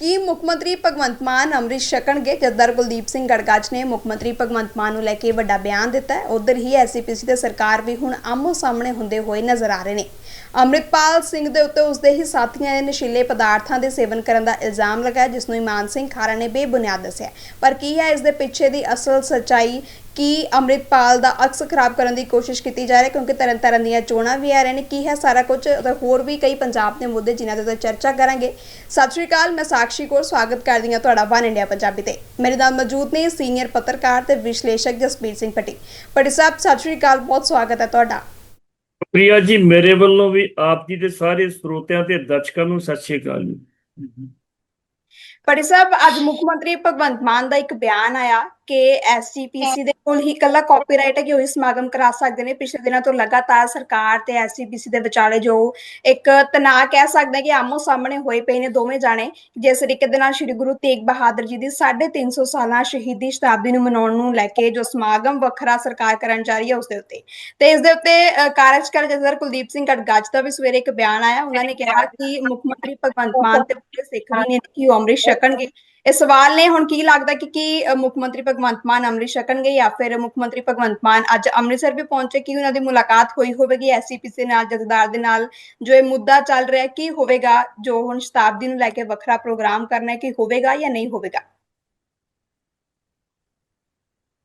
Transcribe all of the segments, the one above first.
ਕੀ ਮੁੱਖ ਮੰਤਰੀ ਭਗਵੰਤ ਮਾਨ ਅੰਮ੍ਰਿਤ ਛਕਣਗੇ। ਜਸਦਰ ਕੁਲਦੀਪ ਸਿੰਘ ਗੜਗਾਜ ਨੇ ਮੁੱਖ ਮੰਤਰੀ ਭਗਵੰਤ ਮਾਨ ਨੂੰ ਲੈ ਕੇ ਵੱਡਾ ਬਿਆਨ ਦਿੱਤਾ ਹੈ। ਉਧਰ ਹੀ ਐਸਪੀਸੀ ਤੇ ਸਰਕਾਰ ਵੀ ਹੁਣ ਆਮੋ ਸਾਹਮਣੇ ਹੁੰਦੇ ਹੋਏ ਨਜ਼ਰ ਆ ਰਹੇ ਨੇ। ਅੰਮ੍ਰਿਤਪਾਲ ਸਿੰਘ ਦੇ ਉੱਤੇ ਉਸਦੇ ਹੀ ਸਾਥੀਆਂ ਨੇ ਨਸ਼ੀਲੇ ਪਦਾਰਥਾਂ ਦੇ ਸੇਵਨ ਕਰਨ ਦਾ ਇਲਜ਼ਾਮ ਲਗਾਇਆ, ਜਿਸ ਨੂੰ ਇਮਾਨ ਸਿੰਘ ਖਾਰਾ ਨੇ ਬੇਬੁਨਿਆਦ ਦੱਸਿਆ ਪਰ ਕੀ ਹੈ ਇਸ ਦੇ ਪਿੱਛੇ ਦੀ ਅਸਲ ਸੱਚਾਈ? ਕੀ ਅੰਮ੍ਰਿਤਪਾਲ ਦਾ ਅਕਸ ਖਰਾਬ ਕਰਨ ਦੀ ਕੋਸ਼ਿਸ਼ ਕੀਤੀ ਜਾ ਰਹੀ ਹੈ? ਕਿਉਂਕਿ ਤਰਨ ਤਾਰਨ ਦੀਆਂ ਚੋਣਾਂ ਵੀ ਆ ਰਹੀਆਂ ਨੇ। ਕੀ ਹੈ ਸਾਰਾ ਕੁਝ? ਅਤੇ ਹੋਰ ਵੀ ਕਈ ਪੰਜਾਬ ਦੇ ਮੁੱਦੇ ਜਿਨ੍ਹਾਂ ਦੇ ਉੱਤੇ ਚਰਚਾ ਕਰਾਂਗੇ। ਸਤਿ ਸ਼੍ਰੀ ਅਕਾਲ, ਮੈਂ ਸਾਕਸ਼ੀ ਕੌਰ। ਸਵਾਗਤ ਕਰਦੀ ਹਾਂ ਤੁਹਾਡਾ ਵਨ ਇੰਡੀਆ ਪੰਜਾਬੀ ਤੇ। ਮੇਰੇ ਨਾਲ ਮੌਜੂਦ ਨੇ ਸੀਨੀਅਰ ਪੱਤਰਕਾਰ ਤੇ ਵਿਸ਼ਲੇਸ਼ਕ ਜਸਪੀਰ ਸਿੰਘ ਪੱਟੀ ਪੱਟੀ ਸਾਹਿਬ, ਸਤਿ ਸ਼੍ਰੀ ਅਕਾਲ। ਬਹੁਤ ਸਵਾਗਤ ਹੈ ਤੁਹਾਡਾ। ਪ੍ਰਿਆ ਜੀ, ਮੇਰੇ ਵੱਲੋਂ ਵੀ ਆਪ ਜੀ ਦੇ ਸਾਰੇ ਸਰੋਤਿਆਂ ਤੇ ਦਰਸ਼ਕਾਂ ਨੂੰ ਸਤਿ ਸ਼੍ਰੀ ਅਕਾਲ ਜੀ। ਪੱਟੀ ਸਾਹਿਬ, ਅੱਜ ਮੁੱਖ ਮੰਤਰੀ ਭਗਵੰਤ ਮਾਨ ਦਾ ਇੱਕ ਬਿਆਨ ਆਇਆ। ਕਿ ਐਸਜੀਪੀਸੀ ਦੇ ਕੋਲ ਹੀ ਇਕੱਲਾ ਕਾਪੀਰਾਈਟ ਹੈ ਕਿ ਉਹੀ ਸਮਾਗਮ ਕਰਾ ਸਕਦੇ ਨੇ। ਪਿਛਲੇ ਦਿਨਾਂ ਤੋਂ ਲਗਾਤਾਰ ਸਰਕਾਰ ਤੇ ਐਸਜੀਪੀਸੀ ਦੇ ਵਿਚਾਲੇ ਜੋ ਇੱਕ ਤਣਾਅ ਕਹਿ ਸਕਦੇ ਕਿ ਆਮੋ ਸਾਹਮਣੇ ਹੋਏ ਪਏ ਨੇ ਦੋਵੇਂ ਜਾਣੇ ਜਿਸ ਤਰੀਕੇ ਦੇ ਨਾਲ ਸ੍ਰੀ ਗੁਰੂ ਤੇਗ ਬਹਾਦਰ ਜੀ ਦੀ 350 ਸਾਲਾ ਸ਼ਹੀਦੀ ਸ਼ਤਾਬਦੀ ਨੂੰ ਮਨਾਉਣ ਨੂੰ ਲੈ ਕੇ ਜੋ ਸਮਾਗਮ ਵੱਖਰਾ ਸਰਕਾਰ ਕਰਨ ਜਾ ਰਹੀ ਹੈ ਉਸ ਦੇ ਉੱਤੇ। ਤੇ ਇਸ ਦੇ ਉੱਤੇ ਅ, ਕਾਰਜਕਾਰੀ ਜਥੇਦਾਰ ਕੁਲਦੀਪ ਸਿੰਘ ਕਟਗਾਜ ਦਾ ਵੀ ਸਵੇਰੇ ਇੱਕ ਬਿਆਨ ਆਇਆ। ਉਹਨਾਂ ਨੇ ਕਿਹਾ ਕਿ ਮੁੱਖ ਮੰਤਰੀ ਭਗਵੰਤ ਮਾਨ ਤੇ ਪੂਰੇ ਸਿੱਖ ਨੇ ਕਿ ਉਹ ਅੰਮ੍ਰਿਤ ਛਕਣਗੇ। ਇਹ ਸਵਾਲ ਨੇ, ਹੁਣ ਕੀ ਲੱਗਦਾ ਕਿ ਕੀ ਮੁੱਖ ਮੰਤਰੀ ਭਗਵੰਤ ਮਾਨ ਅੰਮ੍ਰਿਤ ਛਕਣਗੇ ਜਾਂ ਫਿਰ ਮੁੱਖ ਮੰਤਰੀ ਭਗਵੰਤ ਮਾਨ ਅੱਜ ਅੰਮ੍ਰਿਤਸਰ ਵੀ ਪਹੁੰਚੇ, ਕਿ ਉਹਨਾਂ ਦੀ ਮੁਲਾਕਾਤ ਹੋਈ ਹੋਵੇਗੀ ਐਸਸੀਪੀਸੀ ਨਾਲ, ਜਥੇਦਾਰ ਦੇ ਨਾਲ? ਜੋ ਇਹ ਮੁੱਦਾ ਚੱਲ ਰਿਹਾ, ਕੀ ਹੋਵੇਗਾ? ਜੋ ਹੁਣ ਸ਼ਤਾਬਦੀ ਨੂੰ ਲੈ ਕੇ ਵੱਖਰਾ ਪ੍ਰੋਗਰਾਮ ਕਰਨਾ ਹੈ, ਕਿ ਹੋਵੇਗਾ ਜਾਂ ਨਹੀਂ ਹੋਵੇਗਾ?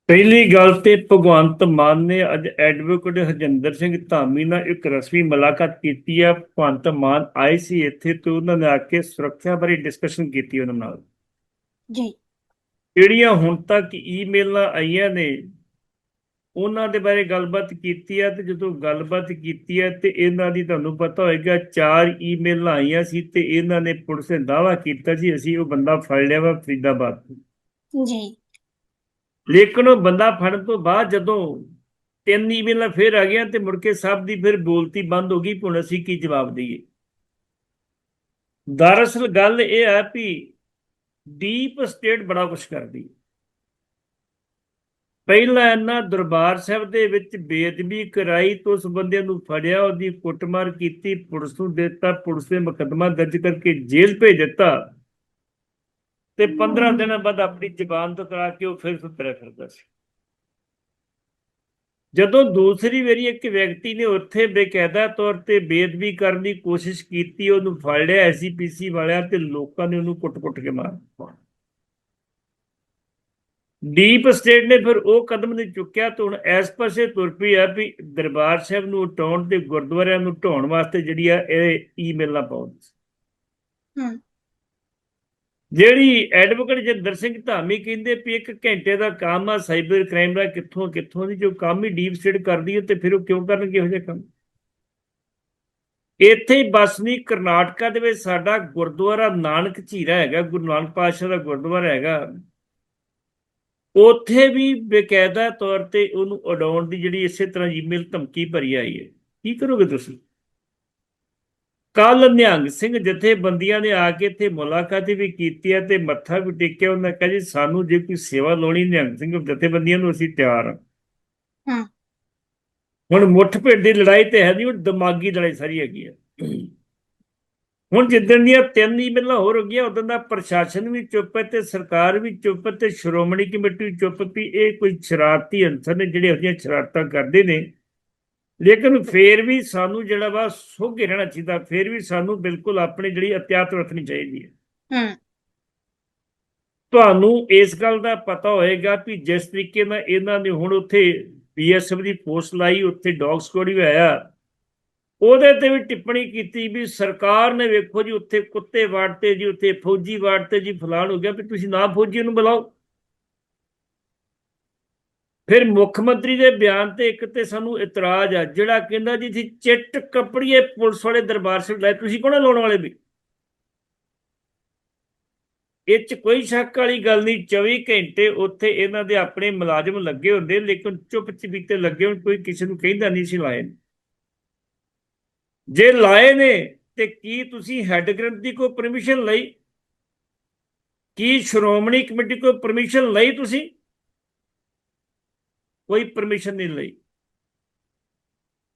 ਪਹਿਲੀ ਗੱਲ ਤੇ ਭਗਵੰਤ ਮਾਨ ਨੇ ਅੱਜ ਐਡਵੋਕੇਟ ਹਰਜਿੰਦਰ ਸਿੰਘ ਧਾਮੀ ਨਾਲ ਇੱਕ ਰਸਮੀ ਮੁਲਾਕਾਤ ਕੀਤੀ ਹੈ। ਭਗਵੰਤ ਮਾਨ ਆਏ ਸੀ ਇੱਥੇ ਤੇ ਉਹਨਾਂ ਨੇ ਆ ਕੇ ਸੁਰੱਖਿਆ ਬਾਰੇ ਡਿਸਕਸ਼ਨ ਕੀਤੀ ਉਹਨਾਂ ਨਾਲ। ਜੀ। ਜਿਹੜੀਆਂ ਹੁਣ ਤੱਕ ਈਮੇਲਾਂ ਆਈਆਂ ਨੇ ਉਹਨਾਂ ਦੇ ਬਾਰੇ ਗੱਲਬਾਤ ਕੀਤੀ ਹੈ ਤੇ ਜਦੋਂ ਗੱਲਬਾਤ ਕੀਤੀ ਹੈ ਤੇ ਇਹਨਾਂ ਦੀ ਤੁਹਾਨੂੰ ਪਤਾ ਹੋਏਗਾ ਚਾਰ ਈਮੇਲਾਂ ਆਈਆਂ ਸੀ ਤੇ ਇਹਨਾਂ ਨੇ ਪੁਲਿਸ ਨੇ ਦਾਅਵਾ ਕੀਤਾ ਸੀ ਅਸੀਂ ਉਹ ਬੰਦਾ ਫੜ ਲਿਆ ਵਾ ਫਰੀਦਾਬਾਦ ਤੋਂ। ਜੀ। ਲੇਕਿਨ ਉਹ ਬੰਦਾ ਫੜਨ ਤੋਂ ਬਾਅਦ ਜਦੋਂ ਤਿੰਨ ਈਮੇਲਾਂ ਫਿਰ ਆ ਗਈਆਂ ਤੇ ਮੁੜ ਕੇ ਸਭ ਦੀ ਫਿਰ ਬੋਲਤੀ ਬੰਦ ਹੋ ਗਈ ਹੁਣ ਅਸੀਂ ਕੀ ਜਵਾਬ ਦਈਏ? ਦਰਅਸਲ ਗੱਲ ਇਹ ਹੈ ਵੀ ਡੀਪ ਸਟੇਟ ਬੜਾ ਕੁਝ ਕਰਦੀ ਪਹਿਲਾਂ ਇਹਨਾਂ ਦਰਬਾਰ ਸਾਹਿਬ ਦੇ ਵਿੱਚ ਬੇਅਦਬੀ ਕਰਾਈ ਤੋਂ ਉਸ ਬੰਦੇ ਨੂੰ ਫੜਿਆ, ਉਹਦੀ ਕੁੱਟਮਾਰ ਕੀਤੀ, ਪੁਲਿਸ ਨੂੰ ਦਿੱਤਾ, ਪੁਲਿਸ ਨੇ ਮੁਕੱਦਮਾ ਦਰਜ ਕਰਕੇ ਜੇਲ੍ਹ ਭੇਜ ਦਿੱਤਾ ਤੇ 15 ਦਿਨਾਂ ਬਾਅਦ ਆਪਣੀ ਜ਼ਬਾਨ ਤੋਂ ਕਰਾ ਕੇ ਉਹ ਫਿਰ ਸੁਤਰਿਆ ਫਿਰਦਾ ਸੀ। ਜਦੋਂ ਦੂਸਰੀ ਵਾਰੀ ਇੱਕ ਵਿਅਕਤੀ ਨੇ ਉੱਥੇ ਬੇਕਾਇਦਾ ਤੌਰ ਤੇ ਬੇਅਦਬੀ ਕਰਨ ਦੀ ਕੋਸ਼ਿਸ਼ ਕੀਤੀ, ਉਹਨੂੰ ਫੜ ਲਿਆ ਐਸਜੀਪੀਸੀ ਵਾਲਿਆਂ ਤੇ ਲੋਕਾਂ ਨੇ ਉਹਨੂੰ ਕੁੱਟ-ਕੁੱਟ ਕੇ ਮਾਰ ਡੀਪ ਸਟੇਟ ਨੇ ਫਿਰ ਉਹ ਕਦਮ ਨਹੀਂ ਚੁੱਕਿਆ ਤੇ ਹੁਣ ਇਸ ਪਾਸੇ ਤੁਰ ਪਈ ਆ ਵੀ ਦਰਬਾਰ ਸਾਹਿਬ ਨੂੰ ਉਟਾਉਣ ਤੇ ਗੁਰਦੁਆਰਿਆਂ ਨੂੰ ਢਾਉਣ ਵਾਸਤੇ ਜਿਹੜੀ ਆ ਇਹ ਈਮੇਲਾਂ ਪਾਉਣ ਹਮ। ਜਿਹੜੀ ਐਡਵੋਕੇਟ ਜਿੰਦਰ ਸਿੰਘ ਧਾਮੀ ਕਹਿੰਦੇ ਵੀ ਇੱਕ ਘੰਟੇ ਦਾ ਕੰਮ ਆ, ਸਾਈਬਰ ਕ੍ਰਾਈਮ ਦਾ ਕਿੱਥੋਂ ਕਿੱਥੋਂ ਦੀ ਜੋ ਕੰਮ ਹੀ ਡੀਪ ਸਟੇਟ ਕਰਦੀ ਹੈ ਤੇ ਫਿਰ ਉਹ ਕਿਉਂ ਕਰਨਗੇ ਇਹੋ ਜਿਹਾ ਕੰਮ? ਇੱਥੇ ਬਸ ਨਹੀਂ, ਕਰਨਾਟਕਾ ਦੇ ਵਿੱਚ ਸਾਡਾ ਗੁਰਦੁਆਰਾ ਨਾਨਕ ਝੀਰਾ ਹੈਗਾ, ਗੁਰੂ ਨਾਨਕ ਪਾਤਸ਼ਾਹ ਦਾ ਗੁਰਦੁਆਰਾ ਹੈਗਾ। ਉੱਥੇ ਵੀ ਬਕਾਇਦਾ ਤੌਰ ਤੇ ਉਹਨੂੰ ਉਡਾਉਣ ਦੀ ਜਿਹੜੀ ਇਸੇ ਤਰ੍ਹਾਂ ਈਮੇਲ ਧਮਕੀ ਭਰੀ ਆਈ ਹੈ। ਕੀ ਕਰੋਗੇ ਤੁਸੀਂ? ਕੱਲ ਨਿਹੰਗ ਸਿੰਘ ਜਥੇਬੰਦੀਆਂ ਨੇ ਆ ਕੇ ਇੱਥੇ ਮੁਲਾਕਾਤ ਵੀ ਕੀਤੀ ਹੈ ਤੇ ਮੱਥਾ ਵੀ ਟੇਕਿਆ। ਉਹਨਾਂ ਕਿਹਾ ਜੀ ਸਾਨੂੰ ਜੇ ਕੋਈ ਸੇਵਾ ਲੋਣੀ ਨਿਹੰਗ ਸਿੰਘ ਜਥੇਬੰਦੀਆਂ ਨੂੰ ਅਸੀਂ ਤਿਆਰ ਹਾਂ। ਹੁਣ ਮੁੱਠ-ਭਿੜ ਦੀ ਲੜਾਈ ਤੇ ਹੈ ਨਹੀਂ ਉਹ ਦਿਮਾਗੀ ਲੜਾਈ ਸਾਰੀ ਹੈਗੀ ਹੈ। ਹੁਣ ਜਿੱਦਣ ਦੀਆਂ ਤਿੰਨ ਈਮੇਲਾਂ ਹੋਰ ਹੋ ਗਈਆਂ ਉਦੋਂ ਦਾ ਪ੍ਰਸ਼ਾਸਨ ਵੀ ਚੁੱਪ ਹੈ ਤੇ ਸਰਕਾਰ ਵੀ ਚੁੱਪ ਹੈ ਤੇ ਸ਼੍ਰੋਮਣੀ ਕਮੇਟੀ ਵੀ ਚੁੱਪ ਵੀ। ਇਹ ਕੋਈ ਸ਼ਰਾਰਤੀ ਅੰਸਰ ਨੇ ਜਿਹੜੇ ਉਹਦੀਆਂ ਸ਼ਰਾਰਤਾਂ ਕਰਦੇ ਨੇ। ਲੇਕਿਨ ਫੇਰ ਵੀ ਸਾਨੂੰ ਜਿਹੜਾ ਵਾ ਸੋਘੇ ਰਹਿਣਾ ਚਾਹੀਦਾ ਫੇਰ ਵੀ ਸਾਨੂੰ ਬਿਲਕੁਲ ਆਪਣੀ ਜਿਹੜੀ ਅਤਿਆਤ ਵਰਤਣੀ ਚਾਹੀਦੀ ਹੈ। ਹਮ ਤੁਹਾਨੂੰ ਇਸ ਗੱਲ ਦਾ ਪਤਾ ਹੋਏਗਾ ਕਿ ਜਿਸ ਤਰੀਕੇ ਨਾਲ ਇਹਨਾਂ ਨੇ ਹੁਣ ਉੱਥੇ ਬੀਐਸਐਫ ਦੀ ਪੋਸਟ ਲਾਈ ਉੱਥੇ ਡੌਗ ਸਕੁਆਡ ਵੀ ਆਇਆ। ਉਹਦੇ ਤੇ ਵੀ ਟਿੱਪਣੀ ਕੀਤੀ ਵੀ ਸਰਕਾਰ ਨੇ ਵੇਖੋ ਜੀ ਉੱਥੇ ਕੁੱਤੇ ਵਾੜਤੇ ਜੀ ਉੱਥੇ ਫੌਜੀ ਵਾੜਤੇ ਜੀ ਫਲਾਣ ਹੋ ਗਿਆ ਵੀ ਤੁਸੀਂ ਨਾ ਫੌਜੀ ਨੂੰ ਬੁਲਾਓ। ਫਿਰ ਮੁੱਖ ਮੰਤਰੀ ਦੇ ਬਿਆਨ ਤੇ ਇੱਕ ਤੇ ਸਾਨੂੰ ਇਤਰਾਜ਼ ਆ, ਜਿਹੜਾ ਕਹਿੰਦਾ ਜੀ ਤੁਸੀਂ ਚਿੱਟ ਕੱਪੜੀਏ ਪੁਲਿਸ ਵਾਲੇ ਦਰਬਾਰ ਸਾਹਿਬ ਲੈ, ਤੁਸੀਂ ਕੋਣ ਲਾਉਣ ਵਾਲੇ ਵੀ? ਇਹ ਚ ਕੋਈ ਸ਼ੱਕ ਵਾਲੀ ਗੱਲ ਨਹੀਂ 24 ਘੰਟੇ ਉੱਥੇ ਇਹਨਾਂ ਦੇ ਆਪਣੇ ਮੁਲਾਜ਼ਮ ਲੱਗੇ ਹੁੰਦੇ, ਲੇਕਿਨ ਚੁੱਪ ਚਪੀਤੇ ਲੱਗੇ ਹੋਣ, ਕੋਈ ਕਿਸੇ ਨੂੰ ਕਹਿੰਦਾ ਨਹੀਂ ਸੀ ਲਾਏ। ਜੇ ਲਾਏ ਨੇ, ਤੇ ਕੀ ਤੁਸੀਂ ਹੈੱਡ ਗ੍ਰੰਥ ਦੀ ਕੋਈ ਪਰਮਿਸ਼ਨ ਲਈ? ਕੀ ਸ਼੍ਰੋਮਣੀ ਕਮੇਟੀ ਕੋਈ ਪਰਮਿਸ਼ਨ ਲਈ ਤੁਸੀਂ? ਕੋਈ ਪਰਮਿਸ਼ਨ ਨਹੀਂ ਲਈ।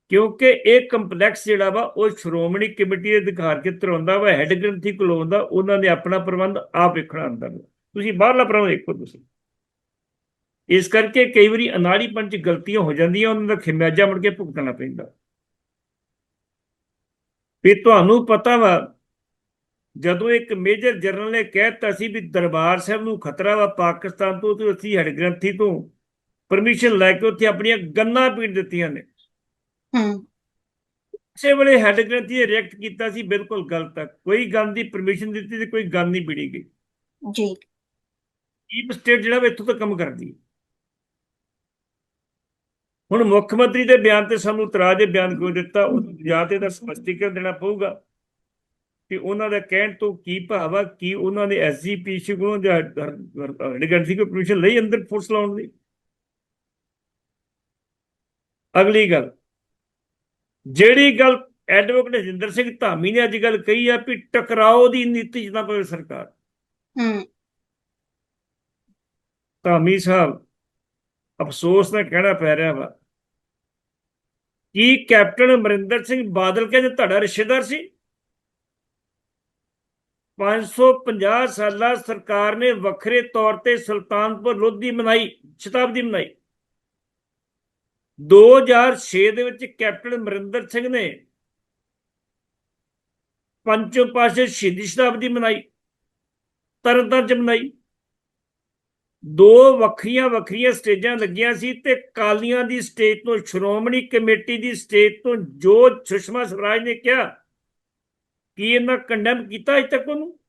ਕਿਉਂਕਿ ਇਹ ਕੰਪਲੈਕਸ ਜਿਹੜਾ ਵਾ, ਉਹ ਸ਼੍ਰੋਮਣੀ ਕਮੇਟੀ ਦੇ ਅਧਿਕਾਰ ਖੇਤਰ ਹੁੰਦਾ ਵਾ ਹੈੱਡ ਗ੍ਰੰਥੀ ਕੋਲ ਹੁੰਦਾ ਉਹਨਾਂ ਨੇ ਆਪਣਾ ਪ੍ਰਬੰਧ ਆਪ ਵੇਖਣਾ ਹੁੰਦਾ ਤੁਸੀਂ ਬਾਹਰਲਾ ਪ੍ਰਬੰਧ ਦੇਖੋ ਤੁਸੀਂ। ਇਸ ਕਰਕੇ ਕਈ ਵਾਰੀ ਅਨਾੜੀਪਣ ਚ ਗਲਤੀਆਂ ਹੋ ਜਾਂਦੀਆਂ, ਉਹਨਾਂ ਦਾ ਖਿਮਿਆਜਾ ਮੁੜ ਕੇ ਭੁਗਤਣਾ ਪੈਂਦਾ। ਵੀ ਤੁਹਾਨੂੰ ਪਤਾ ਵਾ, ਜਦੋਂ ਇੱਕ ਮੇਜਰ ਜਨਰਲ ਨੇ ਕਹਿਤਾ ਸੀ ਵੀ ਦਰਬਾਰ ਸਾਹਿਬ ਨੂੰ ਖਤਰਾ ਵਾ ਪਾਕਿਸਤਾਨ ਤੋਂ ਤੇ ਅਸੀਂ ਹੈਡ ਗ੍ਰੰਥੀ ਤੋਂ ਪਰਮਿਸ਼ਨ ਲੈ ਕੇ ਉੱਥੇ ਆਪਣੀਆਂ ਗੰਨਾਂ ਪੀੜ ਦਿੱਤੀਆਂ ਨੇ। ਹੂੰ। ਉਸੇ ਵੇਲੇ ਹੈਡ ਗ੍ਰੰਥੀ ਨੇ ਰਿਐਕਟ ਕੀਤਾ ਸੀ ਬਿਲਕੁਲ ਗਲਤ ਹੈ ਕੋਈ ਗਨ ਦੀ ਪਰਮਿਸ਼ਨ ਦਿੱਤੀ ਤੇ ਕੋਈ ਗਨ ਨਹੀਂ ਪੀੜੀ ਗਈ। ਜੀ। ਡੀਪ ਸਟੇਟ ਜਿਹੜਾ ਵਾ ਇੱਥੋਂ ਤੱਕ ਕੰਮ ਕਰਦੀ ਹੈ ਹੁਣ ਮੁੱਖ ਮੰਤਰੀ ਦੇ ਬਿਆਨ ਤੇ ਸਾਨੂੰ ਇਤਰਾਜ਼ ਦੇ ਬਿਆਨ ਕਿਉਂ ਦਿੱਤਾ ਉਹ ਜਾਂ ਤੇ ਦਾ ਸਪਸ਼ਟੀਕਰਨ ਦੇਣਾ ਪਊਗਾ। ਕਿ ਉਹਨਾਂ ਦਾ ਕਹਿਣ ਤੋਂ ਕੀ ਭਾਵ ਆ ਕੀ ਉਹਨਾਂ ਨੇ ਐਸਜੀਪੀਸੀ ਕੋਲੋਂ ਜਾਂ ਕੋ ਪਰਮਿਸ਼ਨ ਲਈ ਅੰਦਰ ਫੋਰਸ ਲਾਉਣ ਦੀ? ਅਗਲੀ ਗੱਲ ਜਿਹੜੀ ਗੱਲ ਐਡਵੋਕੇਟ ਹਜਿੰਦਰ ਸਿੰਘ ਧਾਮੀ ਨੇ ਅੱਜ ਗੱਲ ਕਹੀ ਆ ਵੀ ਟਕਰਾਓ ਦੀ ਨੀਤੀ ਨਾ ਪਵੇ ਸਰਕਾਰ। ਹੂੰ। ਧਾਮੀ ਸਾਹਿਬ ਅਫਸੋਸ ਨਾਲ ਕਹਿਣਾ ਪੈ ਰਿਹਾ ਵਾ ਕੀ ਕੈਪਟਨ ਅਮਰਿੰਦਰ ਸਿੰਘ ਬਾਦਲ ਕਹਿੰਦੇ ਤੁਹਾਡਾ ਰਿਸ਼ਤੇਦਾਰ ਸੀ? 550 ਸਾਲਾ ਸਰਕਾਰ ਨੇ ਵੱਖਰੇ ਤੌਰ ਤੇ ਸੁਲਤਾਨਪੁਰ ਲੋਧੀ ਮਨਾਈ ਸ਼ਤਾਬਦੀ ਮਨਾਈ। 2006 ਦੇ ਵਿੱਚ ਕੈਪਟਨ ਅਮਰਿੰਦਰ ਸਿੰਘ ਨੇ ਪੰਚੋ ਪਾਸੇ ਸ਼ਹੀਦੀ ਸ਼ਤਾਬਦੀ ਮਨਾਈ, ਤਰਨਤਾਰਨ ਚ ਮਨਾਈ। ਦੋ ਵੱਖਰੀਆਂ ਵੱਖਰੀਆਂ ਸਟੇਜਾਂ ਲੱਗੀਆਂ ਸੀ ਤੇ ਕਾਲੀਆਂ ਦੀ ਸਟੇਜ ਤੋਂ ਸ਼੍ਰੋਮਣੀ ਕਮੇਟੀ ਦੀ ਸਟੇਜ ਤੋਂ ਜੋ ਸੁਸ਼ਮਾ ਸਵਰਾਜ ਨੇ ਕਿਹਾ, ਕਿ ਇਹਨਾਂ ਕੰਡੈਮ ਕੀਤਾ ਅਜ ਤੱਕ ਉਹਨੂੰ?